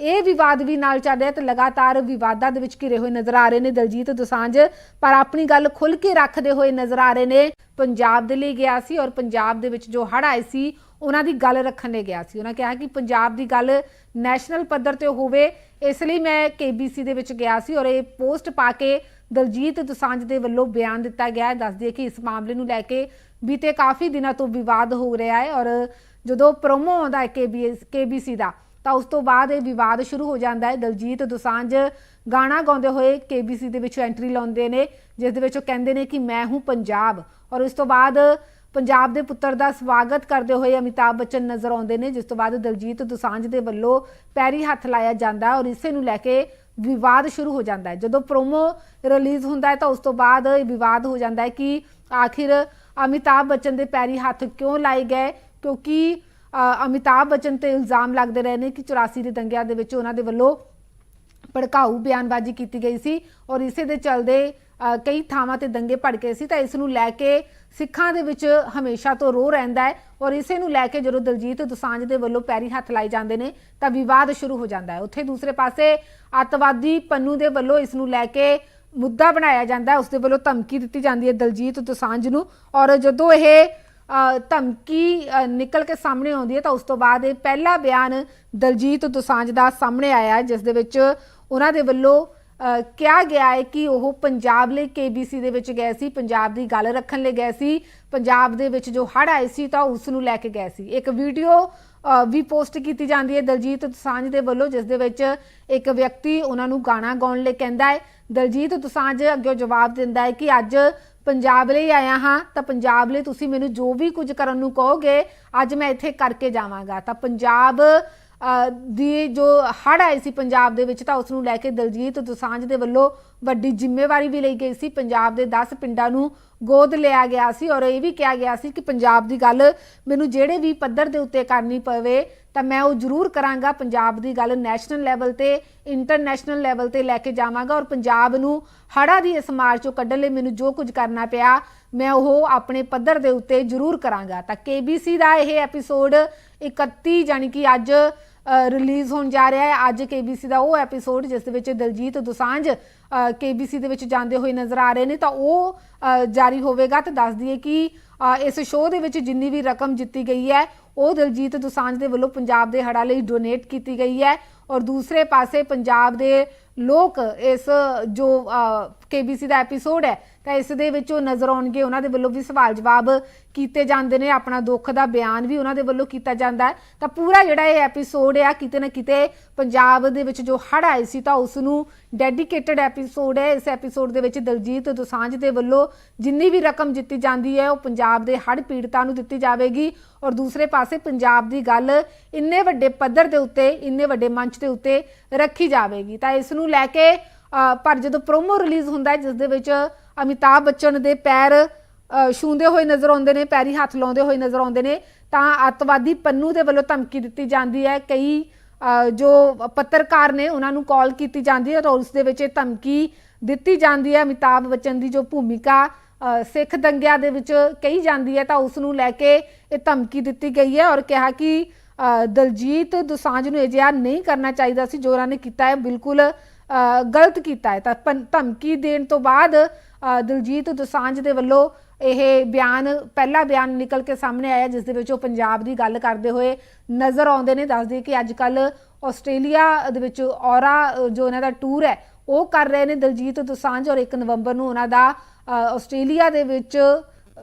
ਇਹ ਵਿਵਾਦ ਵੀ ਨਾਲ ਚੱਲ ਰਿਹਾ ਤੇ ਲਗਾਤਾਰ ਵਿਵਾਦਾਂ ਦੇ ਵਿੱਚ ਘਿਰੇ ਹੋਏ ਨਜ਼ਰ ਆ ਰਹੇ ਨੇ ਦਲਜੀਤ ਦੋਸਾਂਝ। ਪਰ ਆਪਣੀ ਗੱਲ ਖੁੱਲ ਕੇ ਰੱਖਦੇ ਹੋਏ ਨਜ਼ਰ ਆ ਰਹੇ ਨੇ। ਪੰਜਾਬ ਦੇ ਲਈ ਗਿਆ ਸੀ ਔਰ ਪੰਜਾਬ ਦੇ ਵਿੱਚ ਜੋ ਹੜ ਆਏ ਸੀ ਉਹਨਾਂ ਦੀ ਗੱਲ ਰੱਖਣ ਲਈ ਗਿਆ ਸੀ। ਉਹਨਾਂ ਕਿਹਾ ਕਿ ਪੰਜਾਬ ਦੀ ਗੱਲ ਨੈਸ਼ਨਲ ਪੱਧਰ ਤੇ ਹੋਵੇ, ਇਸ ਲਈ ਮੈਂ ਕੇਬੀਸੀ ਦੇ ਵਿੱਚ ਗਿਆ ਸੀ ਔਰ ਇਹ ਪੋਸਟ ਪਾ ਕੇ ਦਲਜੀਤ ਦੁਸਾਂਝ ਦੇ ਵੱਲੋਂ ਬਿਆਨ ਦਿੱਤਾ ਗਿਆ ਹੈ। ਦੱਸਦੀ ਹੈ ਕਿ ਇਸ ਮਾਮਲੇ ਨੂੰ ਲੈ ਕੇ ਬੀਤੇ ਕਾਫੀ ਦਿਨਾਂ ਤੋਂ ਵਿਵਾਦ ਹੋ ਰਿਹਾ ਹੈ ਔਰ ਜਦੋਂ ਪ੍ਰੋਮੋ ਆਉਂਦਾ ਹੈ ਕੇਬੀਸੀ ਦਾ, ਤਾਂ ਉਸ ਤੋਂ ਬਾਅਦ ਇਹ ਵਿਵਾਦ ਸ਼ੁਰੂ ਹੋ ਜਾਂਦਾ ਹੈ। ਦਲਜੀਤ ਦੁਸਾਂਝ ਗਾਣਾ ਗਾਉਂਦੇ ਹੋਏ ਕੇਬੀਸੀ ਦੇ ਵਿੱਚ ਐਂਟਰੀ ਲਾਉਂਦੇ ਨੇ, ਜਿਸ ਦੇ ਵਿੱਚ ਉਹ ਕਹਿੰਦੇ ਨੇ ਕਿ ਮੈਂ ਹੂੰ ਪੰਜਾਬ ਔਰ ਉਸ ਤੋਂ ਬਾਅਦ ਪੰਜਾਬ ਦੇ ਪੁੱਤਰ ਦਾ ਸਵਾਗਤ ਕਰਦੇ ਹੋਏ ਅਮਿਤਾਭ ਬੱਚਨ ਨਜ਼ਰ ਆਉਂਦੇ ਨੇ, ਜਿਸ ਤੋਂ ਬਾਅਦ ਦਲਜੀਤ ਦੁਸਾਂਝ ਦੇ ਵੱਲੋਂ ਪੈਰੀ ਹੱਥ ਲਾਇਆ ਜਾਂਦਾ ਔਰ ਇਸੇ ਨੂੰ ਲੈ ਕੇ ਵਿਵਾਦ ਸ਼ੁਰੂ ਹੋ ਜਾਂਦਾ ਹੈ। ਜਦੋਂ ਪ੍ਰੋਮੋ ਰਿਲੀਜ਼ ਹੁੰਦਾ ਹੈ ਤਾਂ ਉਸ ਤੋਂ ਬਾਅਦ ਇਹ ਵਿਵਾਦ ਹੋ ਜਾਂਦਾ ਹੈ ਕਿ ਆਖਿਰ ਅਮਿਤਾਭ ਬੱਚਨ ਦੇ ਪੈਰੀ ਹੱਥ ਕਿਉਂ ਲਾਏ ਗਏ? ਕਿਉਂਕਿ ਅਮਿਤਾਭ ਬੱਚਨ ਤੇ ਇਲਜ਼ਾਮ ਲੱਗਦੇ ਰਹੇ ਨੇ ਕਿ 84 ਦੇ ਦੰਗਿਆਂ ਦੇ ਵਿੱਚ ਉਹਨਾਂ ਦੇ ਵੱਲੋਂ ਭੜਕਾਊ ਬਿਆਨਬਾਜ਼ੀ ਕੀਤੀ ਗਈ ਸੀ ਔਰ ਇਸੇ ਦੇ ਚਲਦੇ ਕਈ ਥਾਵਾਂ ਤੇ ਦੰਗੇ ਭੜਕੇ ਸੀ ਤਾਂ ਇਸ ਨੂੰ ਲੈ ਕੇ ਸਿੱਖਾਂ ਦੇ ਵਿੱਚ ਹਮੇਸ਼ਾ ਤੋਂ ਰੋ ਰਹਿੰਦਾ ਹੈ ਔਰ ਇਸੇ ਨੂੰ ਲੈ ਕੇ ਜਦੋਂ ਦਲਜੀਤ ਦੋਸਾਂਝ ਦੇ ਵੱਲੋਂ ਪੈਰੀ ਹੱਥ ਲਾਏ ਜਾਂਦੇ ਨੇ ਤਾਂ ਵਿਵਾਦ ਸ਼ੁਰੂ ਹੋ ਜਾਂਦਾ ਹੈ। ਉੱਥੇ ਦੂਸਰੇ ਪਾਸੇ ਅੱਤਵਾਦੀ ਪੰਨੂ ਦੇ ਵੱਲੋਂ ਇਸ ਨੂੰ ਲੈ ਕੇ ਮੁੱਦਾ ਬਣਾਇਆ ਜਾਂਦਾ ਹੈ। ਉਸ ਦੇ ਵੱਲੋਂ ਧਮਕੀ ਦਿੱਤੀ ਜਾਂਦੀ ਹੈ ਦਲਜੀਤ ਦੁਸਾਂਝ ਨੂੰ ਔਰ ਜਦੋਂ ਇਹ ਧਮਕੀ ਨਿਕਲ ਕੇ ਸਾਹਮਣੇ ਆਉਂਦੀ ਹੈ ਤਾਂ ਉਸ ਤੋਂ ਬਾਅਦ ਇਹ ਪਹਿਲਾ ਬਿਆਨ ਦਲਜੀਤ ਦੁਸਾਂਝ ਦਾ ਸਾਹਮਣੇ ਆਇਆ ਜਿਸ ਦੇ ਵਿੱਚ ਉਹਨਾਂ ਦੇ ਵੱਲੋਂ ਕਿਹਾ ਗਿਆ ਹੈ ਕਿ ਉਹ ਪੰਜਾਬ ਲਈ ਕੇਬੀਸੀ ਦੇ ਵਿੱਚ ਗਏ ਸੀ, ਪੰਜਾਬ ਦੀ ਗੱਲ ਰੱਖਣ ਲਈ ਗਏ ਸੀ, ਪੰਜਾਬ ਦੇ ਵਿੱਚ ਜੋ ਹੜ੍ਹ ਆਏ ਸੀ ਤਾਂ ਉਸ ਨੂੰ ਲੈ ਕੇ ਗਏ ਸੀ। ਇੱਕ ਵੀਡੀਓ ਵੀ ਪੋਸਟ ਕੀਤੀ ਜਾਂਦੀ ਹੈ ਦਲਜੀਤ ਦੁਸਾਂਝ ਦੇ ਵੱਲੋਂ, ਜਿਸ ਦੇ ਵਿੱਚ ਇੱਕ ਵਿਅਕਤੀ ਉਹਨਾਂ ਨੂੰ ਗਾਣਾ ਗਾਉਣ ਲਈ ਕਹਿੰਦਾ ਹੈ। ਦਲਜੀਤ ਦੁਸਾਂਝ ਅੱਗੇ ਜਵਾਬ ਦਿੰਦਾ ਹੈ ਕਿ ਅੱਜ ਪੰਜਾਬ ਲਈ ਆਇਆ ਹਾਂ, ਤਾਂ ਪੰਜਾਬ ਲਈ ਤੁਸੀਂ ਮੈਨੂੰ ਜੋ ਵੀ ਕੁਝ ਕਰਨ ਨੂੰ ਕਹੋਗੇ, ਅੱਜ ਮੈਂ ਇੱਥੇ ਕਰਕੇ ਜਾਵਾਂਗਾ। ਤਾਂ ਪੰਜਾਬ ਦੀ ਜੋ ਹੜ ਆਏ ਸੀ ਪੰਜਾਬ ਦੇ ਵਿੱਚ ਤਾਂ ਉਸ ਨੂੰ ਲੈ ਕੇ ਦਲਜੀਤ ਦੋਸਾਂਝ ਦੇ ਵੱਲੋਂ ਵੱਡੀ ਜ਼ਿੰਮੇਵਾਰੀ ਵੀ ਲਈ ਗਈ ਸੀ। ਪੰਜਾਬ ਦੇ 10 ਪਿੰਡਾਂ ਨੂੰ ਗੋਦ ਲਿਆ ਗਿਆ ਸੀ ਔਰ ਇਹ ਵੀ ਕਿਹਾ ਗਿਆ ਸੀ ਕਿ ਪੰਜਾਬ ਦੀ ਗੱਲ ਮੈਨੂੰ ਜਿਹੜੇ ਵੀ ਪੱਧਰ ਦੇ ਉੱਤੇ ਕਰਨੀ ਪਵੇ ਤਾਂ ਮੈਂ ਉਹ ਜ਼ਰੂਰ ਕਰਾਂਗਾ। ਪੰਜਾਬ ਦੀ ਗੱਲ ਨੈਸ਼ਨਲ ਲੈਵਲ ਤੇ, ਇੰਟਰਨੈਸ਼ਨਲ ਲੈਵਲ ਤੇ ਲੈ ਕੇ ਜਾਵਾਂਗਾ ਔਰ ਪੰਜਾਬ ਨੂੰ ਹੜ੍ਹਾਂ ਦੀ ਇਸ ਮਾਰ ਚੋਂ ਕੱਢਣ ਲਈ ਮੈਨੂੰ ਜੋ ਕੁਝ ਕਰਨਾ ਪਿਆ, ਮੈਂ ਉਹ ਆਪਣੇ ਪੱਧਰ ਦੇ ਉੱਤੇ ਜ਼ਰੂਰ ਕਰਾਂਗਾ। ਤਾਂ KBC ਦਾ ਇਹ ਐਪੀਸੋਡ 31 ਜਾਨੀ ਕਿ ਅੱਜ ਰਿਲੀਜ਼ ਹੋਣ ਜਾ ਰਿਹਾ ਹੈ। ਅੱਜ KBC ਦਾ ਉਹ ਐਪੀਸੋਡ ਜਿਸ ਦੇ ਵਿੱਚ ਦਲਜੀਤ ਦੋਸਾਂਝ KBC ਦੇ ਵਿੱਚ ਜਾਂਦੇ ਹੋਏ ਨਜ਼ਰ ਆ ਰਹੇ ਨੇ, ਤਾਂ ਉਹ ਜਾਰੀ ਹੋਵੇਗਾ ਤੇ ਦੱਸ ਦਈਏ ਕਿ ਇਸ ਸ਼ੋਅ ਦੇ ਵਿੱਚ ਜਿੰਨੀ ਵੀ ਰਕਮ ਜਿੱਤੀ ਗਈ ਹੈ, ਉਹ ਦਲਜੀਤ ਦੋਸਾਂਝ ਦੇ ਵੱਲੋਂ ਪੰਜਾਬ ਦੇ ਹੜ੍ਹਾਂ ਲਈ ਡੋਨੇਟ ਕੀਤੀ ਗਈ ਹੈ। ਔਰ ਦੂਸਰੇ ਪਾਸੇ ਪੰਜਾਬ ਦੇ ਲੋਕ ਇਸ, ਜੋ ਕੇਬੀਸੀ ਦਾ ਐਪੀਸੋਡ ਹੈ ਤਾਂ ਇਸ ਦੇ ਵਿੱਚ ਉਹ ਨਜ਼ਰ ਆਉਣਗੇ। ਉਹਨਾਂ ਦੇ ਵੱਲੋਂ ਵੀ ਸਵਾਲ ਜਵਾਬ ਕੀਤੇ ਜਾਂਦੇ ਨੇ। ਆਪਣਾ ਦੁੱਖ ਦਾ ਬਿਆਨ ਵੀ ਉਹਨਾਂ ਦੇ ਵੱਲੋਂ ਕੀਤਾ ਜਾਂਦਾ ਹੈ। ਤਾਂ ਪੂਰਾ ਜਿਹੜਾ ਇਹ ਐਪੀਸੋਡ ਆ, ਕਿਤੇ ਨਾ ਕਿਤੇ ਪੰਜਾਬ ਦੇ ਵਿੱਚ ਜੋ ਹੜ੍ਹ ਆਏ ਸੀ ਤਾਂ ਉਸ ਨੂੰ ਡੈਡੀਕੇਟਡ ਐਪੀਸੋਡ ਹੈ। ਇਸ ਐਪੀਸੋਡ ਦੇ ਵਿੱਚ ਦਲਜੀਤ ਦੋਸਾਂਝ ਦੇ ਵੱਲੋਂ ਜਿੰਨੀ ਵੀ ਰਕਮ ਦਿੱਤੀ ਜਾਂਦੀ ਹੈ, ਉਹ ਪੰਜਾਬ ਦੇ ਹੜ੍ਹ ਪੀੜਤਾਂ ਨੂੰ ਦਿੱਤੀ ਜਾਵੇਗੀ। ਔਰ ਦੂਸਰੇ ਪਾਸੇ ਪੰਜਾਬ ਦੀ ਗੱਲ ਇੰਨੇ ਵੱਡੇ ਪੱਧਰ ਦੇ ਉੱਤੇ, ਇੰਨੇ ਵੱਡੇ ਮੰਚ ਦੇ ਉੱਤੇ ਰੱਖੀ ਜਾਵੇਗੀ। ਤਾਂ ਇਸ ਨੂੰ ਲੈ ਕੇ ਪਰ ਜਦੋਂ ਪ੍ਰੋਮੋ ਰਿਲੀਜ਼ ਹੁੰਦਾ ਹੈ, ਜਿਸ ਦੇ ਵਿੱਚ ਅਮਿਤਾਭ ਬੱਚਨ ਦੇ ਪੈਰ ਅ, ਛੂੰਦੇ ਹੋਏ ਨਜ਼ਰ ਆਉਂਦੇ ਨੇ ਪੈਰੀ ਹੱਥ ਲਾਉਂਦੇ ਹੋਏ ਨਜ਼ਰ ਆਉਂਦੇ ਨੇ ਤਾਂ ਅੱਤਵਾਦੀ ਪੰਨੂ ਦੇ ਵੱਲੋਂ ਧਮਕੀ ਦਿੱਤੀ ਜਾਂਦੀ ਹੈ। ਕਈ ਜੋ ਪੱਤਰਕਾਰ ਨੇ ਉਹਨਾਂ ਨੂੰ ਕਾਲ ਕੀਤੀ ਜਾਂਦੀ ਹੈ ਤਾਂ ਉਸ ਦੇ ਵਿੱਚ ਇਹ ਧਮਕੀ ਦਿੱਤੀ ਜਾਂਦੀ ਹੈ। ਅਮਿਤਾਭ ਬੱਚਨ ਦੀ ਜੋ ਭੂਮਿਕਾ ਅ, ਸਿੱਖ ਦੰਗਿਆਂ ਦੇ ਵਿੱਚ ਕਹੀ ਜਾਂਦੀ ਹੈ ਤਾਂ ਉਸ ਨੂੰ ਲੈ ਕੇ ਇਹ ਧਮਕੀ ਦਿੱਤੀ ਗਈ ਹੈ ਔਰ ਕਿਹਾ ਕਿ ਦਲਜੀਤ ਦੁਸਾਂਝ ਨੂੰ ਅਜਿਹਾ ਨਹੀਂ ਕਰਨਾ ਚਾਹੀਦਾ ਸੀ। ਜੋ ਉਹਨਾਂ ਨੇ ਕੀਤਾ ਹੈ ਬਿਲਕੁਲ ਗਲਤ ਕੀਤਾ ਹੈ। ਤਾਂ ਪਨ- ਧਮਕੀ ਦੇਣ ਤੋਂ ਬਾਅਦ ਦਿਲਜੀਤ ਦੋਸਾਂਝ ਦੇ ਵੱਲੋਂ ਇਹ ਬਿਆਨ, ਪਹਿਲਾ ਬਿਆਨ ਨਿਕਲ ਕੇ ਸਾਹਮਣੇ ਆਇਆ, ਜਿਸ ਦੇ ਵਿੱਚ ਉਹ ਪੰਜਾਬ ਦੀ ਗੱਲ ਕਰਦੇ ਹੋਏ ਨਜ਼ਰ ਆਉਂਦੇ ਨੇ। ਦੱਸਦੇ ਕਿ ਅੱਜ ਕੱਲ ਆਸਟ੍ਰੇਲੀਆ ਦੇ ਵਿੱਚ ਔਰਾ ਜੋ ਇਹਨਾਂ ਦਾ ਟੂਰ ਹੈ, ਉਹ ਕਰ ਰਹੇ ਨੇ ਦਿਲਜੀਤ ਦੋਸਾਂਝ ਔਰ 1 ਨਵੰਬਰ ਨੂੰ ਉਹਨਾਂ ਦਾ ਆਸਟ੍ਰੇਲੀਆ ਦੇ ਵਿੱਚ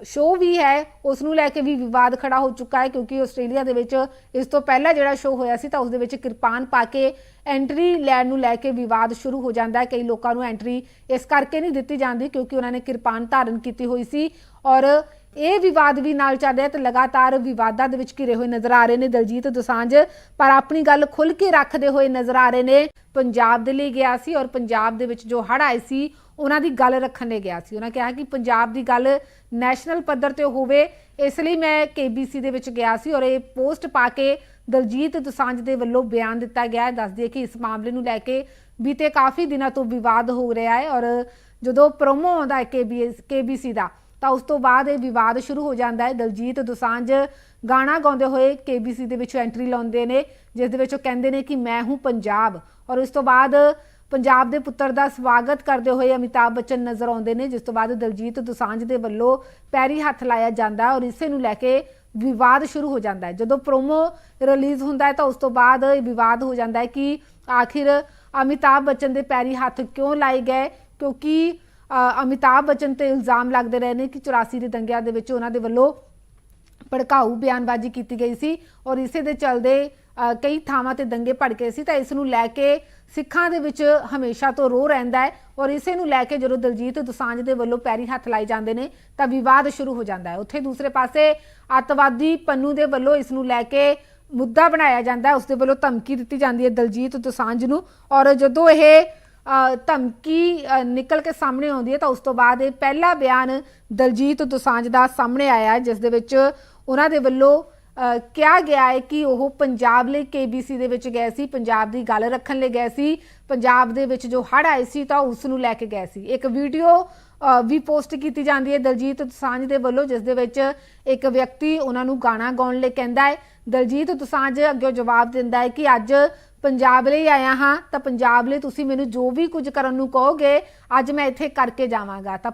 ਸ਼ੋਅ ਵੀ ਹੈ। ਉਸ ਨੂੰ ਲੈ ਕੇ ਵੀ ਵਿਵਾਦ ਖੜਾ ਹੋ ਚੁੱਕਾ ਹੈ, ਕਿਉਂਕਿ ਆਸਟ੍ਰੇਲੀਆ ਦੇ ਵਿੱਚ ਇਸ ਤੋਂ ਪਹਿਲਾਂ ਜਿਹੜਾ ਸ਼ੋਅ ਹੋਇਆ ਸੀ, ਤਾਂ ਉਸ ਦੇ ਵਿੱਚ ਕਿਰਪਾਨ ਪਾ ਕੇ ਐਂਟਰੀ ਲੈਣ ਨੂੰ ਲੈ ਕੇ ਵਿਵਾਦ ਸ਼ੁਰੂ ਹੋ ਜਾਂਦਾ ਹੈ। ਕਈ ਲੋਕਾਂ ਨੂੰ ਐਂਟਰੀ ਇਸ ਕਰਕੇ ਨਹੀਂ ਦਿੱਤੀ ਜਾਂਦੀ ਕਿਉਂਕਿ ਉਹਨਾਂ ਨੇ ਕਿਰਪਾਨ ਧਾਰਨ ਕੀਤੀ ਹੋਈ ਸੀ ਔਰ ਇਹ ਵਿਵਾਦ ਵੀ ਨਾਲ ਚੱਲ ਰਿਹਾ ਤੇ ਲਗਾਤਾਰ ਵਿਵਾਦਾਂ ਦੇ ਵਿੱਚ ਘਿਰੇ ਹੋਏ ਨਜ਼ਰ ਆ ਰਹੇ ਨੇ। ਦਲਜੀਤ ਦੋਸਾਂਝ, ਪਰ ਆਪਣੀ ਗੱਲ ਖੁੱਲ ਕੇ ਰੱਖਦੇ ਹੋਏ ਨਜ਼ਰ ਆ ਰਹੇ ਨੇ। ਪੰਜਾਬ ਦੇ ਲਈ ਗਿਆ ਸੀ ਔਰ ਪੰਜਾਬ ਦੇ ਵਿੱਚ ਜੋ ਹੜ੍ਹ ਆਏ ਸੀ, ਉਹਨਾਂ ਦੀ ਗੱਲ ਰੱਖਣ ਲਈ ਗਿਆ ਸੀ। ਉਹਨਾਂ ਕਿਹਾ ਕਿ ਪੰਜਾਬ ਦੀ ਗੱਲ ਨੈਸ਼ਨਲ ਪੱਧਰ ਤੇ ਹੋਵੇ, ਇਸ ਲਈ ਮੈਂ KBC ਦੇ ਵਿੱਚ ਗਿਆ ਸੀ ਔਰ ਇਹ ਪੋਸਟ ਪਾ ਕੇ ਦਲਜੀਤ ਦੋਸਾਂਝ ਦੇ ਵੱਲੋਂ ਬਿਆਨ ਦਿੱਤਾ ਗਿਆ ਹੈ। ਦੱਸਦੀ ਹੈ ਕਿ ਇਸ ਮਾਮਲੇ ਨੂੰ ਲੈ ਕੇ ਬੀਤੇ ਕਾਫੀ ਦਿਨਾਂ ਤੋਂ ਵਿਵਾਦ ਹੋ ਰਿਹਾ ਹੈ ਔਰ ਜਦੋਂ ਪ੍ਰੋਮੋ ਆਉਂਦਾ ਹੈ KBS KBC ਦਾ, ਤਾਂ ਉਸ ਤੋਂ ਬਾਅਦ ਇਹ ਵਿਵਾਦ ਸ਼ੁਰੂ ਹੋ ਜਾਂਦਾ ਹੈ। ਦਲਜੀਤ ਦੋਸਾਂਝ ਗਾਣਾ ਗਾਉਂਦੇ ਹੋਏ KBC ਦੇ ਵਿੱਚ ਐਂਟਰੀ ਲਾਉਂਦੇ ਨੇ, ਜਿਸ ਦੇ ਵਿੱਚ ਉਹ ਕਹਿੰਦੇ ਨੇ ਕਿ ਮੈਂ ਹੂੰ ਪੰਜਾਬ ਔਰ ਉਸ ਤੋਂ ਬਾਅਦ ਪੰਜਾਬ ਦੇ ਪੁੱਤਰ ਦਾ ਸਵਾਗਤ ਕਰਦੇ ਹੋਏ ਅਮਿਤਾਭ ਬੱਚਨ ਨਜ਼ਰ ਆਉਂਦੇ ਨੇ, ਜਿਸ ਤੋਂ ਬਾਅਦ ਦਲਜੀਤ ਦੋਸਾਂਝ ਦੇ ਵੱਲੋਂ ਪੈਰੀ ਹੱਥ ਲਾਇਆ ਜਾਂਦਾ ਔਰ ਇਸੇ ਨੂੰ ਲੈ ਕੇ ਵਿਵਾਦ ਸ਼ੁਰੂ ਹੋ ਜਾਂਦਾ ਹੈ। ਜਦੋਂ ਪ੍ਰੋਮੋ ਰਿਲੀਜ਼ ਹੁੰਦਾ ਹੈ ਤਾਂ ਉਸ ਤੋਂ ਬਾਅਦ ਵਿਵਾਦ ਹੋ ਜਾਂਦਾ ਹੈ ਕਿ ਆਖਿਰ ਅਮਿਤਾਭ ਬੱਚਨ ਦੇ ਪੈਰੀ ਹੱਥ ਕਿਉਂ ਲਾਏ ਗਏ? ਕਿਉਂਕਿ ਅਮਿਤਾਭ ਬੱਚਨ ਤੇ ਇਲਜ਼ਾਮ ਲੱਗਦੇ ਰਹੇ ਨੇ ਕਿ 84 ਦੇ ਦੰਗਿਆਂ ਦੇ ਵਿੱਚ ਉਹਨਾਂ ਦੇ ਵੱਲੋਂ ਭੜਕਾਊ ਬਿਆਨਬਾਜ਼ੀ ਕੀਤੀ ਗਈ ਸੀ ਔਰ ਇਸੇ ਦੇ ਚਲਦੇ ਕਈ ਥਾਵਾਂ ਤੇ ਦੰਗੇ ਭੜਕੇ ਸੀ ਤਾਂ ਇਸ ਨੂੰ ਲੈ ਕੇ ਸਿੱਖਾਂ ਦੇ ਵਿੱਚ ਹਮੇਸ਼ਾ ਤੋਂ ਰੋ ਰਹਿੰਦਾ ਹੈ ਔਰ ਇਸੇ ਨੂੰ ਲੈ ਕੇ ਜਦੋਂ ਦਲਜੀਤ ਦੋਸਾਂਝ ਦੇ ਵੱਲੋਂ ਪੈਰੀ ਹੱਥ ਲਾਏ ਜਾਂਦੇ ਨੇ, ਤਾਂ ਵਿਵਾਦ ਸ਼ੁਰੂ ਹੋ ਜਾਂਦਾ ਹੈ। ਉੱਥੇ ਦੂਸਰੇ ਪਾਸੇ ਅੱਤਵਾਦੀ ਪੰਨੂ ਦੇ ਵੱਲੋਂ ਇਸ ਨੂੰ ਲੈ ਕੇ ਮੁੱਦਾ ਬਣਾਇਆ ਜਾਂਦਾ ਹੈ। ਉਸ ਦੇ ਵੱਲੋਂ ਧਮਕੀ ਦਿੱਤੀ ਜਾਂਦੀ ਹੈ ਦਲਜੀਤ ਦੋਸਾਂਝ ਨੂੰ ਔਰ ਜਦੋਂ ਇਹ ਧਮਕੀ ਨਿਕਲ ਕੇ ਸਾਹਮਣੇ ਆਉਂਦੀ ਹੈ, ਤਾਂ ਉਸ ਤੋਂ ਬਾਅਦ ਇਹ ਪਹਿਲਾ ਬਿਆਨ ਦਲਜੀਤ ਦੋਸਾਂਝ ਦਾ ਸਾਹਮਣੇ ਆਇਆ ਜਿਸ ਦੇ ਵਿੱਚ ਉਹਨਾਂ ਦੇ ਵੱਲੋਂ ਕਿਹਾ ਗਿਆ ਹੈ ਕਿ ਉਹ ਪੰਜਾਬ ਲਈ ਕੇਬੀਸੀ ਦੇ ਵਿੱਚ ਗਏ ਸੀ, ਪੰਜਾਬ ਦੀ ਗੱਲ ਰੱਖਣ ਲਈ ਗਏ ਸੀ, ਪੰਜਾਬ ਦੇ ਵਿੱਚ ਜੋ ਹੜ੍ਹ ਆਏ ਸੀ ਤਾਂ ਉਸ ਨੂੰ ਲੈ ਕੇ ਗਏ ਸੀ। ਇੱਕ ਵੀਡੀਓ ਵੀ ਪੋਸਟ ਕੀਤੀ ਜਾਂਦੀ ਹੈ ਦਲਜੀਤ ਦੁਸਾਂਝ ਦੇ ਵੱਲੋਂ, ਜਿਸ ਦੇ ਵਿੱਚ ਇੱਕ ਵਿਅਕਤੀ ਉਹਨਾਂ ਨੂੰ ਗਾਣਾ ਗਾਉਣ ਲਈ ਕਹਿੰਦਾ ਹੈ। ਦਲਜੀਤ ਦੁਸਾਂਝ ਅੱਗੇ ਜਵਾਬ ਦਿੰਦਾ ਹੈ ਕਿ ਅੱਜ ਪੰਜਾਬ ਲਈ ਆਇਆ ਹਾਂ, ਤਾਂ ਪੰਜਾਬ ਲਈ ਤੁਸੀਂ ਮੈਨੂੰ ਜੋ ਵੀ ਕੁਝ ਕਰਨ ਨੂੰ ਕਹੋਗੇ, ਅੱਜ ਮੈਂ ਇੱਥੇ ਕਰਕੇ ਜਾਵਾਂਗਾ। ਤਾਂ